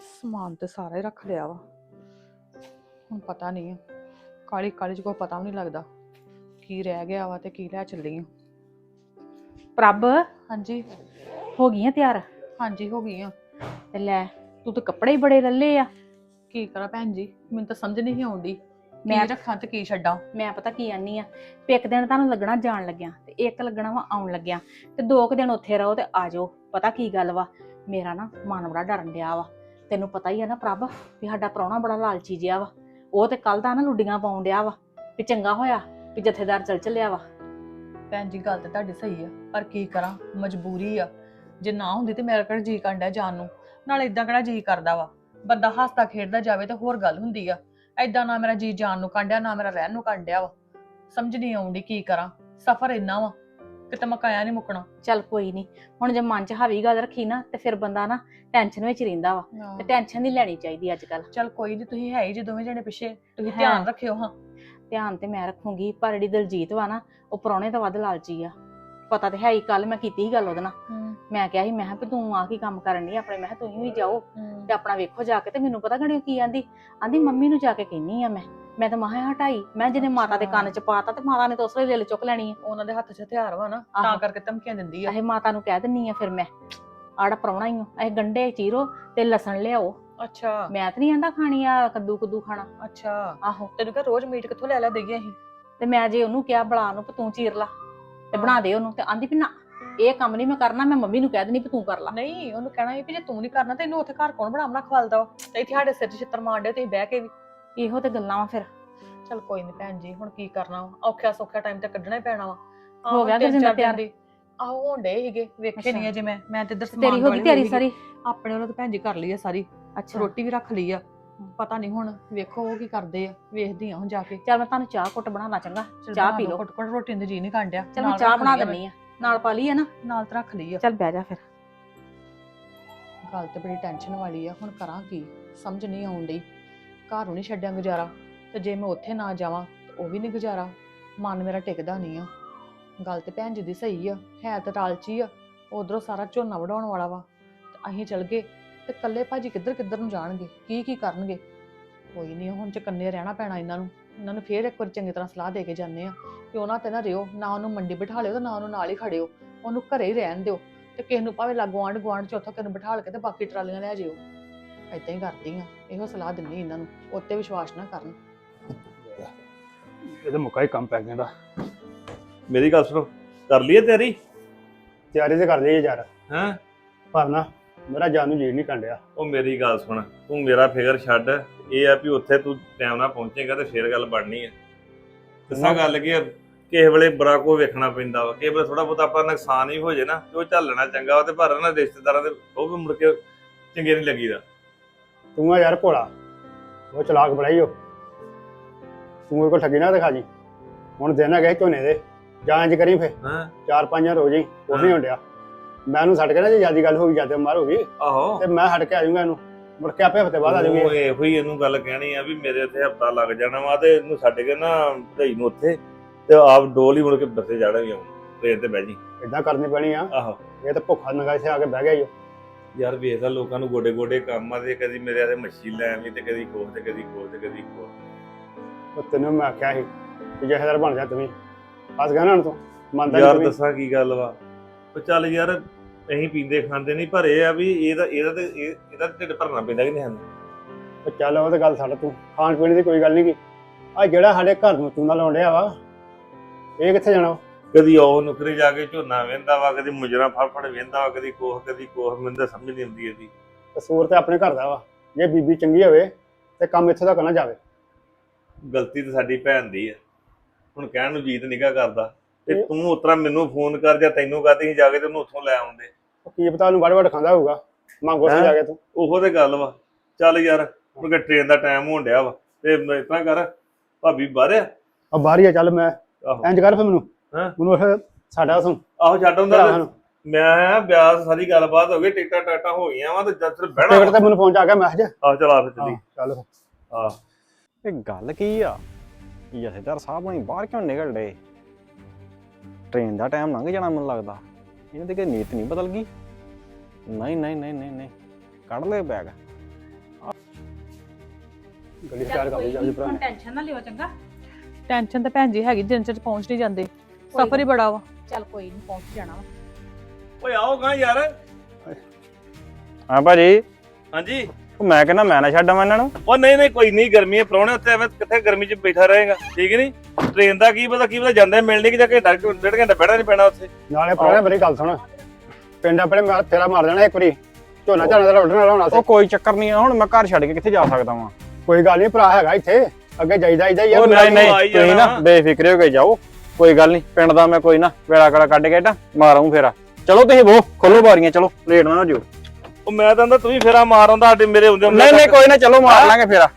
ਸਮਾਨ ਤੇ ਸਾਰਾ ਹੀ ਰੱਖ ਲਿਆ ਵਾ। ਹੁਣ ਪਤਾ ਨਹੀਂ ਕਾਲੀ ਕਾਲੀ ਚ ਕੋਈ ਪਤਾ ਵੀ ਨਹੀਂ ਲੱਗਦਾ ਕੀ ਰਹਿ ਗਿਆ ਵਾ ਤੇ ਕੀ ਲੈ ਚੱਲੀ ਆ। ਪ੍ਰਭ ਹਾਂਜੀ। ਹੋ ਗਈਆਂ ਤਿਆਰ? ਹਾਂਜੀ ਹੋ ਗਈ ਆ। ਤੇ ਲੈ ਤੂੰ ਤਾਂ ਕੱਪੜੇ ਹੀ ਬੜੇ ਲੱਲੇ ਆ। ਕੀ ਕਰਾਂ ਭੈਣ ਜੀ? ਮੈਨੂੰ ਤਾਂ ਸਮਝ ਨਹੀਂ ਆਉਂਦੀ। ਮੈਂ- ਮੈਂ ਰੱਖਾਂ ਤੇ ਕੀ ਛੱਡਾਂ? ਮੈਂ ਪਤਾ ਕੀ ਆਨੀ ਆ ਵੀ ਇੱਕ ਦਿਨ ਤੁਹਾਨੂੰ ਲੱਗਣਾ ਜਾਣ ਲੱਗਿਆ ਤੇ ਇੱਕ ਲੱਗਣਾ ਵਾ ਆਉਣ ਲੱਗਿਆ। ਤੇ ਦੋ ਕੁ ਦਿਨ ਉੱਥੇ ਰਹੋ ਤੇ ਆ ਜਾਓ। ਪਤਾ ਕੀ ਗੱਲ ਵਾ ਮੇਰਾ ਨਾ ਮਨ ਬੜਾ ਡਰਨ ਡਿਆ ਵਾ। ਤੈਨੂੰ ਪਤਾ ਹੀ ਆ ਨਾ ਪ੍ਰਭ, ਵੀ ਸਾਡਾ ਪ੍ਰਾਹੁਣਾ ਬੜਾ ਲਾਲਚੀ ਜਿਹਾ ਵਾ। ਉਹ ਤੇ ਕੱਲ ਦਾ ਨਾ ਲੁੱਡੀਆਂ ਪਾਉਣ ਡਿਆ ਵਾ, ਵੀ ਚੰਗਾ ਹੋਇਆ, ਵੀ ਜਥੇਦਾਰ ਚਲ ਚੱਲਿਆ ਵਾ। ਭੈਣ ਜੀ, ਗੱਲ ਤਾਂ ਤੁਹਾਡੀ ਸਹੀ ਆ, ਪਰ ਕੀ ਕਰਾਂ, ਮਜਬੂਰੀ ਆ। ਜੇ ਨਾ ਹੁੰਦੀ ਤੇ ਮੇਰਾ ਕਿਹੜਾ ਜੀ ਕਰਦਾ ਜਾਣ ਨੂੰ। ਨਾਲ ਇਦਾਂ ਕਿਹੜਾ ਜੀ ਕਰਦਾ ਵਾ? ਬੰਦਾ ਹੱਸਦਾ, ਖੇਡਦਾ ਜਾਵੇ ਤੇ ਹੋਰ ਗੱਲ ਹੁੰਦੀ ਆ। ਐਦਾਂ ਨਾ ਮੇਰਾ ਜੀ ਜਾਣ ਨੂੰ ਕਾਂਡਿਆ ਨਾ ਮੇਰਾ ਰਹਿਣ ਨੂੰ ਕਾਂਡਿਆ ਵਾ। ਸਮਝ ਨਹੀਂ ਆਉਂਦੀ ਕੀ ਕਰਾਂ। ਸਫਰ ਇੰਨਾ ਵਾ ਕਿਤੇ ਮਕਾਇਆ ਨਹੀਂ ਮੁੱਕਣਾ। ਚੱਲ ਕੋਈ ਨਹੀਂ ਹੁਣ ਜੇ ਮਨ 'ਚ ਹਾਵੀ ਗੱਲ ਰੱਖੀ ਨਾ ਤੇ ਫਿਰ ਬੰਦਾ ਨਾ ਟੈਨਸ਼ਨ ਵਿੱਚ ਰਹਿੰਦਾ ਵਾ ਤੇ ਟੈਨਸ਼ਨ ਨਹੀਂ ਲੈਣੀ ਚਾਹੀਦੀ ਅੱਜ ਕੱਲ ਚਲ ਕੋਈ ਨਹੀਂ ਤੁਸੀਂ ਹੈ ਹੀ ਜੇ ਦੋਵੇਂ ਜਣੇ ਪਿੱਛੇ ਤੁਸੀਂ। ਧਿਆਨ ਰੱਖਿਓ ਹਾਂ। ਧਿਆਨ ਤੇ ਮੈਂ ਰੱਖੂੰਗੀ ਪਰ ਜਿਹੜੀ ਦਲਜੀਤ ਵਾ ਨਾ ਉਹ ਪ੍ਰਾਹੁਣੇ ਤੋਂ ਵੱਧ ਲਾਲਚੀ ਆ। ਪਤਾ ਤੇ ਹੈ ਹੀ ਕੱਲ ਮੈਂ ਕੀਤੀ ਸੀ ਗੱਲ ਉਹਦੇ ਨਾਲ। ਮੈਂ ਕਿਹਾ ਸੀ ਮੈਂ ਕਿਹਾ ਵੀ ਤੂੰ ਆ ਕੀ ਕੰਮ ਕਰਨ ਨਹੀਂ ਆਪਣੇ ਮੈਂ ਕਿਹਾ ਤੁਸੀਂ ਵੀ ਜਾਓ ਤੇ ਆਪਣਾ ਵੇਖੋ ਜਾ ਕੇ ਤੇ ਮੈਨੂੰ ਪਤਾ ਗਣਿਓ ਕੀ ਆਂਦੀ। ਆਂਦੀ ਮੰਮੀ ਨੂੰ ਜਾ ਕੇ ਕਹਿਨੀ ਆ ਮੈਂ। ਮੈਂ ਤਾਂ ਮਹਾ ਹਟਾਈ। ਮੈਂ ਜਿਹਨੇ ਮਾਤਾ ਦੇ ਕੰਨ 'ਚ ਪਾਤਾ ਤੇ ਮਾਤਾ ਨੇ ਤਾਂ ਉਸਲੇ ਲੈ ਚੁੱਕ ਲੈਣੀ ਉਹਨਾਂ ਦੇ ਹੱਥ 'ਚ ਹਥਿਆਰ ਵਾ ਨਾ। ਆਹੋ। ਤਾਂ ਕਰਕੇ ਧਮਕੀਆਂ ਦਿੰਦੀ ਆ। ਇਹ ਮਾਤਾ ਨੂੰ ਕਹਿ ਦਿੰਨੀ ਆ ਫਿਰ ਮੈਂ। ਆੜਾ ਪ੍ਰਾਹੁਣਾ ਹੀ ਆ ਇਹ ਗੰਡੇ ਚੀਰੋ ਤੇ ਲਸਣ ਲਿਆਓ। ਅੱਛਾ। ਮੈਂ ਤਾਂ ਨਹੀਂ ਆਂਦਾ ਖਾਣੀ ਆ ਕੱਦੂ ਕੁੱਦੂ ਖਾਣਾ। ਅੱਛਾ। ਆਹੋ। ਤੈਨੂੰ ਕਹ ਰੋਜ਼ ਮੀਟ ਕਿੱਥੋਂ ਲੈ ਲੈ ਦਈਏ ਅਸੀਂ? ਤੇ ਮੈਂ ਜੇ ਉਹਨੂੰ ਕਿਹਾ ਬਲਾ ਨੂੰ ਵੀ ਤੂੰ ਚੀਰ ਲਾ। ਤੇ ਬਣਾ ਦੇ ਉਹਨੂੰ ਤੇ ਆਂਦੀ ਵੀ ਨਾ ਇਹ ਕੰਮ ਨਹੀਂ ਮੈਂ ਕਰਨਾ ਮੈਂ ਮੰਮੀ ਨੂੰ ਕਹਿ ਦਿੰਦੀ ਵੀ ਤੂੰ ਕਰ ਲਾ। ਨਹੀਂ ਉਹਨੂੰ ਕਹਿਣਾ ਸੀ ਵੀ ਜੇ ਤੂੰ ਨਹੀਂ ਕਰਨਾ ਤੇ ਇਹਨੂੰ ਉੱਥੇ ਘਰ ਕੌਣ ਬਣਾਉਣਾ ਖਵਾਲਦਾ ਵਾ? ਤੇ ਇੱਥੇ ਸਾਡੇ ਸਿਰ 'ਚ ਛਿੱਤਰ ਮਾਰਦੇ ਤੇ ਬਹਿ ਕੇ ਵੀ। ਇਹੋ ਤੇ ਗੱਲਾਂ ਵਾ ਫਿਰ। ਚਲ ਕੋਈ ਨਹੀਂ ਭੈਣ ਜੀ ਹੁਣ ਕੀ ਕਰਨਾ ਵਾ? ਔਖਿਆ ਸੌਖਿਆ ਟਾਈਮ ਤੇ ਕੱਢਣਾ ਹੀ ਪੈਣਾ ਵਾ। ਆਹ, ਹੋ ਗਿਆ ਤਿੰਨ ਚਾਰ ਦਿਨ ਤਿਆਰ? ਦੀ। ਆਹੋ ਹੋਣ ਡੇ ਸੀਗੇ ਵੇਖੇ ਅੱਛਾ। ਨਹੀਂ ਅਜੇ ਮੈਂ। ਮੈਂ ਤੇ ਇੱਧਰ ਸਮਾਨ ਤੇਰੀ ਹੋ ਗਈ ਵਾਲੀ ਤਿਆਰੀ ਸੀਗੀ। ਸਾਰੀ? ਆਪਣੇ ਵੱਲੋਂ ਤਾਂ ਭੈਣ ਜੀ ਕਰ ਲਈ ਆ ਸਾਰੀ। ਅੱਛਾ। ਰੋਟੀ ਵੀ ਰੱਖ ਲਈ ਆ। ਪਤਾ ਨਹੀਂ ਹੁਣ ਵੇਖੋ ਉਹ ਕੀ ਕਰਦੇ ਆ। ਵੇਖਦੀ ਆ ਹੁਣ ਜਾ ਕੇ। ਚੱਲ ਮੈਂ ਤੁਹਾਨੂੰ ਚਾਹ ਘੁੱਟ ਬਣਾਉਣਾ ਚੰਗਾ। ਚੱਲ ਚਾਹ ਬਣਾ ਪੀ ਲਓ, ਘੁੱਟ ਘੁੱਟ ਰੋਟੀ ਦੇ ਜੀ ਨਹੀਂ ਕਾਂਡਿਆ ਚਲ ਮੈਂ ਚਾਹ ਬਣਾ ਦਿੰਨੀ ਆ। ਨਾਲ ਪਾ ਲਈ ਆ ਨਾ ਨਾਲ ਤਾਂ ਰੱਖ ਲਈ ਆ। ਚੱਲ ਬਹਿ ਜਾ ਫਿਰ। ਗੱਲ ਤੇ ਬੜੀ ਟੈਨਸ਼ਨ ਵਾਲੀ ਆ ਹੁਣ ਕਰਾਂ ਕੀ? ਸਮਝ ਨਹੀਂ ਆਉਣ ਡਈ। ਘਰੋਂ ਨਹੀਂ ਛੱਡਿਆ ਗੁਜ਼ਾਰਾ, ਤੇ ਜੇ ਮੈਂ ਉੱਥੇ ਨਾ ਜਾਵਾਂ, ਤੇ ਉਹ ਵੀ ਨਹੀਂ ਗੁਜ਼ਾਰਾ। ਮਨ ਮੇਰਾ ਟਿਕਦਾ ਨਹੀਂ ਆ। ਗੱਲ ਤੇ ਭੈਣ ਜੀ ਦੀ ਸਹੀ ਆ, ਹੈ ਤਾਂ ਟਾਲਚੀ ਆ, ਉਧਰੋਂ ਸਾਰਾ ਝੋਨਾ ਵਢਾਉਣ ਵਾਲਾ ਵਾ। ਤੇ ਅਸੀਂ ਚਲ ਗਏ, ਤੇ ਕੱਲੇ ਭਾਜੀ ਕਿੱਧਰ ਕਿੱਧਰ ਨੂੰ ਜਾਣਗੇ ਕੀ ਕੀ ਕਰਨਗੇ? ਕੋਈ ਨਹੀਂ ਹੁਣ ਚਕੰਨੇ ਰਹਿਣਾ ਪੈਣਾ ਇਹਨਾਂ ਨੂੰ। ਇਹਨਾਂ ਨੂੰ ਫੇਰ ਇੱਕ ਵਾਰ ਚੰਗੀ ਤਰ੍ਹਾਂ ਸਲਾਹ ਦੇ ਕੇ ਜਾਂਦੇ ਆ ਕਿ ਉਹਨਾਂ ਤੇ ਨਾ ਰਿਓ, ਨਾ ਉਹਨੂੰ ਮੰਡੀ ਬਿਠਾ ਲਿਓ ਤੇ ਨਾ ਉਹਨੂੰ ਨਾਲ ਹੀ ਖੜਿਓ। ਉਹਨੂੰ ਘਰੇ ਹੀ ਰਹਿਣ ਦਿਓ। ਤੇ ਕਿਸੇ ਨੂੰ ਭਾਵੇਂ ਲਾਗੋ ਆਂਢ ਗੁਆਂਢ ਚ ਉੱਥੋਂ ਕਿਸੇ ਨੂੰ ਬਿਠਾਲ ਕੇ ਤੇ ਬਾਕੀ ਟਰਾਲੀਆਂ ਲੈ ਜਿਓ। ਏਦਾਂ ਹੀ ਕਰਦੀ ਆ ਇਹੋ ਸਲਾਹ ਦਿੰਨੀ ਇਹਨਾਂ ਨੂੰ ਉੱਤੇ ਵਿਸ਼ਵਾਸ ਨਾ ਕਰਨ। ਇਹਦਾ ਮੁੱਕਾ ਹੀ ਕੰਮ ਪੈ ਗਿਆ ਦਾ ਮੇਰੀ ਗੱਲ ਸੁਣੋ ਕਰ ਲਈਏ ਤਿਆਰੀ? ਤਿਆਰੀ ਤੇ ਕਰ ਲਈ ਯਾਰ। ਹੈਂ? ਪਰ ਨਾ ਮੇਰਾ ਜਾਨ ਨੂੰ ਜੀ ਨਹੀਂ ਕੰਡਿਆ ਉਹ ਮੇਰੀ ਗੱਲ ਸੁਣ ਤੂੰ ਮੇਰਾ ਫਿਕਰ ਛੱਡ ਇਹ ਆ ਵੀ ਉੱਥੇ ਤੂੰ ਟਾਈਮ ਨਾਲ ਪਹੁੰਚੇਗਾ ਤੇ ਫੇਰ ਗੱਲ ਬਣਨੀ ਆ। ਦੱਸਾਂ ਗੱਲ ਕੀ ਆ? ਕਿਸੇ ਵੇਲੇ ਬੜਾ ਕੋ ਵੇਖਣਾ ਪੈਂਦਾ ਵਾ ਕਿਸੇ ਵੇਲੇ ਥੋੜਾ ਬਹੁਤਾ ਆਪਣਾ ਨੁਕਸਾਨ ਹੀ ਹੋ ਜੇ ਨਾ ਤੇ ਉਹ ਝੱਲਣਾ ਚੰਗਾ ਵਾ ਤੇ ਪਰ ਨਾ ਰਿਸ਼ਤੇਦਾਰਾਂ ਦੇ ਉਹ ਵੀ ਮੁੜ ਕੇ ਚੰਗੇ ਨਹੀਂ ਲੱਗੀਦਾ। ਤੂੰ ਆ ਯਾਰ ਭੋਲਾ। ਉਹ ਚਲਾਕ ਬੜਾ ਹੀ ਹੋ ਤੂੰ ਇਹ ਕੋ ਠੱਗੀ ਨਾ ਦਿਖਾ ਜੀ। ਹੁਣ ਦੇਣਾ ਗਏ ਝੋਨੇ ਦੇ। ਜਾਂ ਇੰਜ ਕਰੀ ਫੇ ਹਾਂ। ਚਾਰ ਪੰਜ ਹਜ਼ਾਰ ਹੋ। ਜਾਈ ਉਹ ਨਹੀਂ ਹਾਂ। ਹੁੰਦਿਆ ਮੈਂ ਉਹਨੂੰ ਛੱਡ ਕੇ ਨਾ ਜੇ ਜਿਆਦੀ ਗੱਲ ਹੋ ਗਈ ਜ਼ਿਆਦਾ ਮਾਰ ਹੋ ਗਈ। ਆਹੋ। ਤੇ ਮੈਂ ਹਟ ਕੇ ਆ ਜਾਊਂਗਾ ਇਹਨੂੰ। ਮੁੜ ਕੇ ਆਪੇ ਹਫ਼ਤੇ ਬਾਅਦ ਆ ਉਹ ਜਾਊਂਗੀ ਇਹੋ ਹੀ ਇਹਨੂੰ ਗੱਲ ਕਹਿਣੀ ਆ ਵੀ ਮੇਰੇ ਇੱਥੇ ਹਫਤਾ ਲੱਗ ਜਾਣਾ ਵਾ ਤੇ ਇਹਨੂੰ ਛੱਡ ਕੇ ਨਾ ਢਈ ਨੂੰ ਉੱਥੇ। ਤੇ ਆਪ ਡੋਲ ਹੀ ਮੁੜ ਕੇ ਬੱਸੇ ਜਾਣਗੇ ਟ੍ਰੇਨ ਤੇ ਬਹਿ ਜੀ। ਇਦਾਂ ਕਰਨੀ ਪੈਣੀ ਆ। ਆਹੋ। ਇਹ ਤਾਂ ਭੁੱਖਾ ਨੰਗਾ ਇੱਥੇ ਆ ਕੇ ਬਹਿ ਗਿਆ ਓ। ਯਾਰ ਵੇਖਦਾ ਲੋਕਾਂ ਨੂੰ ਗੋਡੇ ਗੋਡੇ ਕੰਮ ਆ ਤੇ ਕਦੀ ਮੇਰੇ ਆਦੇ ਮੱਛੀ ਲੈ ਆਵੀਂ ਤੇ ਕਦੀ ਕੋਹ ਤੇ ਕਦੀ ਕੋਹ ਤੇ ਕਦੀ ਕੋਹ ਉਹ ਤੈਨੂੰ ਮੈਂ ਆਖਿਆ ਸੀ ਕਿ ਜਹੇਦਾਰ ਬਣ ਜਾ ਤੂੰ ਫਸ ਗਿਆ ਨਾ ਹੁਣ ਤੂੰ ਮੰਨਦਾ ਯਾਰ ਤੂੰ। ਦੱਸਾਂ ਕੀ ਗੱਲ ਵਾ। ਉਹ ਚੱਲ ਯਾਰ ਅਸੀਂ ਪੀਂਦੇ ਖਾਂਦੇ ਨਹੀਂ ਪਰ ਇਹ ਆ ਵੀ ਇਹਦਾ ਇਹਦਾ ਤੇ ਇਹ- ਇਹਦਾ ਢਿੱਡ ਭਰਨਾ ਪੈਂਦਾ ਕਿ ਨਹੀਂ ਸਾਨੂੰ? ਚੱਲ ਉਹ ਤਾਂ ਗੱਲ ਛੱਡ ਤੂੰ ਖਾਣ ਪੀਣ ਦੀ ਕੋਈ ਗੱਲ ਨਹੀਂ ਕੀ ਆ ਜਿਹੜਾ ਸਾਡੇ ਘਰ ਨੂੰ ਤੂੰ ਨਾਲ ਆਉਂਦਿਆ ਵਾ ਇਹ ਕਿੱਥੇ ਜਾਣਾ ਵਾ? ਕਦੀ ਉਹ ਨੁਕਰੇ ਜਾ ਕੇ ਝੋਨਾ ਵੇਂਦਾ ਵਾ ਕਦੀ ਮੁਜਰਾ ਫੜ ਫੜ ਵੇਂਦਾ ਵਾ ਕਦੀ ਕੋਹ ਕਦੀ ਕੋਹ ਮੈਨੂੰ ਤਾਂ ਸਮਝ ਨਹੀਂ ਆਉਂਦੀ ਇਹਦੀ। ਕਸੂਰ ਤੇ ਆਪਣੇ ਘਰ ਦਾ ਵਾ। ਜੇ ਬੀਬੀ ਚੰਗੀ ਹੋਵੇ ਤੇ ਕੰਮ ਇੱਥੇ ਤੱਕ ਨਾ ਜਾਵੇ। ਗਲਤੀ ਤਾਂ ਸਾਡੀ ਭੈਣ ਦੀ ਆ। ਹੁਣ ਕਹਿਣ ਨੂੰ ਜੀਤ ਨਿਗਾ ਕਰਦਾ। ਤੇ ਤੂੰ ਉਤਰਾ ਮੈਨੂੰ ਫੋਨ ਕਰ ਜਾਂ ਤੈਨੂੰ ਕਹਤੇ ਜਾ ਕੇ ਤੇ ਉਹਨੂੰ ਉੱਥੋਂ ਲੈ ਆਉਂਦੇ। ਉਹ ਕੀ ਪਤਾ ਉਹਨੂੰ ਵੜ ਵੜ ਖਾਂਦਾ ਹੋਊਗਾ। ਮੰਗੋ ਸੇ? ਜਾ ਕੇ ਤੂੰ। ਉਹੋ ਤੇ ਗੱਲ ਵਾ। ਚੱਲ ਯਾਰ ਹੁਣ ਟ੍ਰੇਨ ਦਾ ਟਾਈਮ ਹੋਣ ਡਿਆ ਵਾ। ਤੇ ਤਰ੍ਹਾਂ ਕਰ ਭਾਬੀ ਬਾਹਰ ਆ? ਆ ਬਾਹਰ ਹੀ ਆ ਚੱਲ ਮੈਂ। ਆਹੋ। ਇੰਜ ਕਰ ਫਿਰ ਮੈਨੂੰ। ਹੈਂ? ਮੈਨੂੰ ਉਹ ਸਾਡਾ ਉਸੋਂ ਆਹੋ ਛੱਡ ਹੁੰਦਾ ਤੇ ਮੈਂ ਬਿਆਸ ਸਾਰੀ ਗੱਲਬਾਤ ਹੋ ਗਈ ਟਿਕਟਾਂ ਟਾਟਾਂ ਹੋ ਗਈਆਂ ਵਾ ਤੇ ਜਦ ਫਿਰ ਬਹਿਣਾ ਟਿਕਟ ਤੇ ਮੈਨੂੰ ਫੋਨ ਚ ਆ ਗਿਆ ਮੈਸੇਜ ਆਹ ਚਲ ਆ ਫਿਰ ਚੱਲੀ। ਚੱਲ ਆਹ ਇਹ ਗੱਲ ਕੀ ਆ? ਜਥੇਦਾਰ ਸਾਹਿਬ ਹੁਣੀ ਬਾਹਰ ਕਿਉਂ ਨਿਕਲ ਡੇ ਟ੍ਰੇਨ ਦਾ ਟਾਈਮ ਲੰਘ ਜਾਣਾ ਮੈਨੂੰ ਲੱਗਦਾ। ਇਹਨਾਂ ਦੀ ਕੋਈ ਨੀਤ ਨਹੀਂ ਬਦਲ ਗਈ। ਨਹੀਂ ਨਹੀਂ ਨਹੀਂ ਨਹੀਂ ਨਹੀਂ। ਕੱਢ ਲੈ ਬੈਗ ਗੱਡੀ ਸਟਾਰਟ ਕਰ ਲਈ ਭਰਾ। ਟੈਨਸ਼ਨ ਨਾ ਲਿਓ ਚੰਗਾ। ਟੈਨਸ਼ਨ ਤਾਂ ਭੈਣ ਜੀ ਹੈਗੀ ਦਿਨ ਚ ਪਹੁੰਚ ਨਹੀਂ ਜਾਂਦੇ। ਸਫਰ ਹੀ ਬੜਾ ਵਾ। ਚੱਲ ਕੋਈ ਨਹੀਂ ਪਹੁੰਚ ਜਾਣਾ ਵਾ। ਓਏ ਆਓ ਗਾ ਯਾਰ। ਹਾਂ ਭਾਜੀ। ਹਾਂਜੀ। ਉਹ ਮੈਂ ਕਹਿੰਦਾ ਮੈਂ ਨਾ ਛੱਡਾਂ ਇਹਨਾਂ ਨੂੰ। ਉਹ ਨਹੀਂ ਨਹੀਂ ਕੋਈ ਨਹੀਂ ਗਰਮੀ ਹੈ ਪ੍ਰਾਹੁਣੇ ਉੱਤੇ ਐਵੇਂ ਕਿੱਥੇ ਗਰਮੀ 'ਚ ਬੈਠਾ ਰਹੇਗਾ ਠੀਕ ਨਹੀਂ ਟ੍ਰੇਨ ਦਾ ਕੀ ਪਤਾ ਕੀ ਪਤਾ ਜਾਂਦੇ ਮਿਲਣੀ ਕਿ ਜਾਂ ਘੰਟਾ ਕੁ- ਡੇਢ ਘੰਟਾ ਬੈਠਾ ਨਹੀਂ ਪੈਣਾ ਉੱਥੇ। ਨਾਲੇ ਪ੍ਰਾਹੁਣੇ ਮੇਰੀ ਗੱਲ ਸੁਣ। ਪਿੰਡ ਆਪਣੇ ਮੈਂ ਤੇਰਾ ਮਾਰ ਦੇਣਾ ਇੱਕ ਵਾਰੀ। ਝੋਨਾ ਝਾਨਾ ਦਾ ਉੱਡਣ ਵਾਲਾ ਹੋਣਾ ਸੀ। ਉਹ ਕੋਈ ਚੱਕਰ ਨਹੀਂ ਹੁਣ ਮੈਂ ਘਰ ਛੱਡ ਕੇ ਕਿੱਥੇ ਜਾ ਸਕਦਾ ਵਾਂ? ਕੋਈ ਗੱਲ ਨਹੀਂ ਭਰਾ ਹੈਗਾ ਇੱਥੇ। ਅੱਗੇ ਜਾਈਦਾ ਇਦਾਂ ਹੀ ਆ। ਉਹ ਮੇਰਾ ਨਹੀਂ ਨਹੀਂ ਤੁਸੀਂ। ਨਾ ਬੇਫਿਕਰੇ ਹੋ ਕੇ ਜਾਓ। ਕੋਈ ਗੱਲ ਨਹੀਂ ਪਿੰਡ ਦਾ ਮੈਂ ਕੋਈ ਨਾ ਵੇਲਾ ਕੜਾ ਕੱਢ ਕੇ ਨਾ ਮਾਰਾਂ ਫੇਰਾ। ਚਲੋ ਤੁਸੀਂ ਬੋ ਖੋਲੋ ਬਾਰੀਆਂ ਚਲੋ ਲੇਟ ਨਾ ਹੋ ਜਿਓ। ਉਹ ਮੈਂ ਤਾਂ ਕਹਿੰਦਾ ਤੂੰ ਵੀ ਫੇਰਾ ਮਾਰ ਆਉਂਦਾ ਸਾਡੇ ਮੇਰੇ ਹੁੰਦੇ ਨਹੀਂ ਨਹੀਂ ਕੋਈ ਨਾ ਚਲੋ ਮਾਰ ਲਾਂਗੇ ਫੇਰਾ।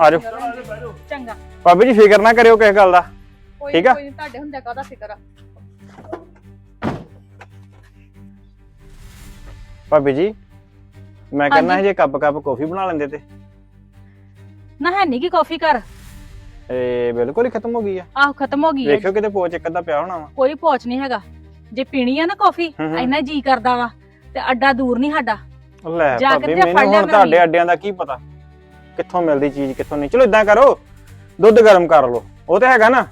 ਆ ਜਾਓ। ਚੰਗਾ। ਭਾਬੀ ਜੀ ਫਿਕਰ ਨਾ ਕਰਿਓ ਕਿਸੇ ਗੱਲ ਦਾ। ਕੋਈ ਠੀਕ ਆ? ਕੋਈ ਨੀ, ਤੁਹਾਡੇ ਹੁੰਦੇ ਕਾਹਦਾ ਫਿਕਰ ਆ? ਭਾਬੀ ਜੀ ਮੈਂ ਕਹਿੰਦਾ ਸੀ ਜੇ ਕੱਪ ਕੱਪ ਕਾਫੀ ਬਣਾ ਲੈਂਦੇ ਤੇ। ਨਾ ਹੈ ਨਹੀਂ ਕਿ ਕਾਫੀ ਕਰ ਇਹ ਬਿਲਕੁਲ ਹੀ ਖਤਮ ਹੋ ਗਈ ਆ। ਆਹ ਖਤਮ ਹੋ ਗਈ ਹੈ ਵੇਖਿਓ ਕਿਤੇ ਪੋਚ ਇੱਕ ਅੱਧਾ ਪਿਆ ਹੋਣਾ ਵਾ। ਕੋਈ ਪਹੁੰਚ ਨਹੀਂ ਹੈਗਾ। ਜੇ ਪੀਣੀ ਆ ਨਾ ਕਾਫੀ ਹੂੰ ਹੂੰ। ਇੰਨਾ ਜੀ ਕਰਦਾ ਵਾ ਤੇ ਅੱਡਾ ਦੂਰ ਨਹੀਂ ਸਾਡਾ। ਲੈ ਜਾ ਕੇ ਭਾਬੀ ਤੇ ਫੜ ਮੈਨੂੰ ਲਿਆ ਹੁਣ ਮੈਂ ਤੁਹਾਡੇ। ਅੱਡਿਆਂ ਦਾ ਕੀ ਪਤਾ? ਕਿੱਥੋਂ ਮਿਲਦੀ ਚੀਜ਼ ਕਿੱਥੋਂ ਨਹੀਂ। ਚਲੋ ਇਦਾਂ ਕਰੋ ਦੁੱਧ ਗਰਮ ਕਰ ਲਓ। ਉਹ ਤੇ ਹੈਗਾ ਨਾ।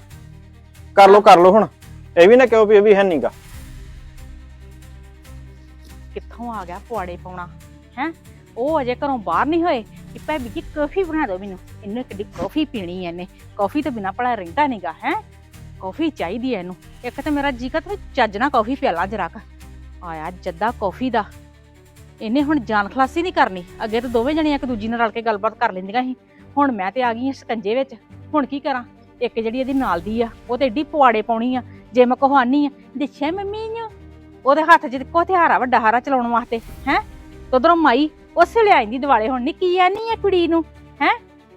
ਕਰ ਲਓ ਕਰ ਲਓ ਹੁਣ। ਇਹ ਵੀ ਨਾ ਕਹੋ ਵੀ ਇਹ ਵੀ ਹੈ ਨਹੀਂਗਾ ਕਿੱਥੋਂ ਆ ਗਿਆ ਪੁਆੜੇ ਪਾਉਣਾ? ਹੈ? ਉਹ ਅਜੇ ਘਰੋਂ ਬਾਹਰ ਨਹੀਂ ਹੋਏ। ਕਿ ਭਾਬੀ ਜੀ ਕਾਫੀ ਬਣਾ ਦਿਓ ਮੈਨੂੰ ਇਹਨੂੰ ਕਿੱਡੀ ਕਾਫੀ ਪੀਣੀ ਐ ਇਹਨੇ ਕਾਫੀ ਤੋਂ ਬਿਨਾ ਭਲਾ ਰਹਿੰਦਾ ਨਹੀਂਗਾ ਹੈ ਕਾਫੀ ਚਾਹੀਦੀ ਐ ਇਹਨੂੰ ਇੱਕ ਤਾਂ ਮੇਰਾ ਜੀ ਕਰਦਾ ਵੀ ਚੱਜ ਨਾਲ ਕਾਫੀ ਪਿਆਲਾ ਜਰਾ ਕ ਆਇਆ ਜੱਦਾ ਕਾਫੀ ਦਾ ਇਹਨੇ ਹੁਣ ਜਾਨ ਖਲਾਸੀ ਨਹੀਂ ਕਰਨੀ ਅੱਗੇ ਤਾਂ ਦੋਵੇਂ ਜਣੇ ਇੱਕ ਦੂਜੀ ਨਾਲ ਰਲ ਕੇ ਗੱਲਬਾਤ ਕਰ ਲੈਂਦੀਆਂ ਸੀ ਹੁਣ ਮੈਂ ਤੇ ਆ ਗਈ ਹਾਂ ਸਕੰਜੇ ਵਿੱਚ ਹੁਣ ਕੀ ਕਰਾਂ ਇੱਕ ਜਿਹੜੀ ਇਹਦੀ ਨਾਲ ਦੀ ਆ ਉਹ ਤੇ ਏਡੀ ਪੁਆੜੇ ਪਾਉਣੀ ਆ ਜੇ ਮੈਂ ਕਹਾਨੀ ਆ ਦੇਖਿਆ ਮੰਮੀ ਨੂੰ ਉਹਦੇ ਹੱਥ 'ਚ ਕੋ ਹਥਿਆਰ ਆ ਵੱਡਾ ਹਾਰਾ ਚਲਾਉਣ ਵਾਸਤੇ ਹੈ ਉਧਰੋਂ ਮਾਈ ਉਸੇ ਲਿਆਈ ਦੀ ਦਿਵਾਲੇ ਹੁਣ ਨੀ ਕੀ ਆ ਨਹੀਂ ਆ ਕੁੜੀ ਨੂੰ? ਹੈ?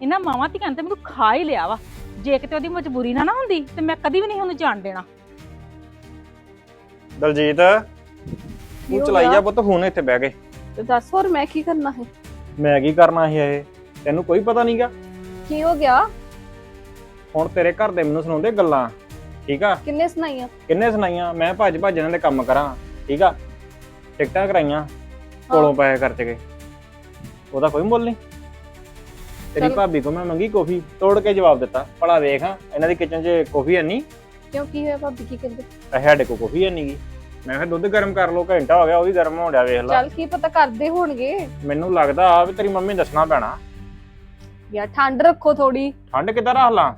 ਇਹਨਾਂ ਮਾਵਾਂ ਧੀਆਂ ਨੇ ਤੇ ਮੈਨੂੰ ਖਾ ਹੀ ਲਿਆ ਵਾ। ਜੇ ਕਿਤੇ ਉਹਦੀ ਮਜਬੂਰੀ ਨਾ ਨਾ ਹੁੰਦੀ ਤੇ ਮੈਂ ਕਦੀ ਵੀ ਨਹੀਂ ਉਹਨੂੰ ਜਾਣ ਦੇਣਾ। ਦਲਜੀਤ ਕੀ ਤੂੰ ਹੋ ਚਲਾਈ ਗਿਆ? ਜਾ ਪੁੱਤ ਫੋਨ ਇੱਥੇ ਬਹਿ ਕੇ। ਤੇ ਦੱਸ ਹੋਰ ਮੈਂ ਕੀ ਕਰਨਾ ਹੈ ਮੈਂ ਕੀ ਕਰਨਾ ਸੀ ਇਹ? ਤੈਨੂੰ ਕੋਈ ਪਤਾ ਨਹੀਂਗਾ ਕੀ ਹੋ ਗਿਆ? ਹੁਣ ਤੇਰੇ ਘਰ ਦੇ ਮੈਨੂੰ ਸੁਣਾਉਂਦੇ ਗੱਲਾਂ ਠੀਕ ਆ? ਕਿੰਨੇ ਸੁਣਾਈਆਂ? ਕਿੰਨੇ ਸੁਣਾਈਆਂ? ਮੈਂ ਭੱਜ ਭੱਜ ਇਹਨਾਂ ਦੇ ਕੰਮ ਕਰਾਂ ਠੀਕ ਆ? ਟਿਕਟਾਂ ਕਰਾਈਆਂ ਕੋਲੋਂ ਪੈਸੇ ਖਰਚ ਕੇ। ਉਹਦਾ ਕੋਈ ਮੁੱਲ ਨਹੀਂ। ਤੇਰੀ ਚੱਲ। ਭਾਬੀ ਕੋ ਮੈਂ ਮੰਗੀ ਕੌਫੀ ਤੋੜ ਕੇ ਜਵਾਬ ਦਿੱਤਾ ਭਲਾ ਵੇਖ ਹਾਂ ਇਹਨਾਂ ਦੀ ਕਿਚਨ 'ਚ ਕੌਫੀ ਹੈ ਨਹੀਂ ਕਿਉਂ ਕੀ ਹੋਇਆ ਭਾਬੀ ਕੀ ਕਹਿੰਦੇ? ਤਾਂ ਸਾਡੇ ਕੋ ਕੌਫੀ ਹੈ ਨਹੀਂਗੀ ਮੈਂ ਕਿਹਾ ਦੁੱਧ ਗਰਮ ਕਰ ਲਓ ਘੰਟਾ ਹੋ ਗਿਆ ਉਹ ਵੀ ਗਰਮ ਹੋਣ ਡਿਆ ਵੇਖ ਲੈ। ਚੱਲ ਕੀ ਪਤਾ ਕਰਦੇ ਹੋਣਗੇ। ਮੈਨੂੰ ਲੱਗਦਾ ਆ ਵੀ ਤੇਰੀ ਮੰਮੀ ਨੂੰ ਦੱਸਣਾ ਪੈਣਾ। ਯਾਰ ਠੰਡ ਰੱਖੋ ਥੋੜੀ ਠੰਡ ਕਿੱਦਾਂ ਰੱਖ ਲਾਂ?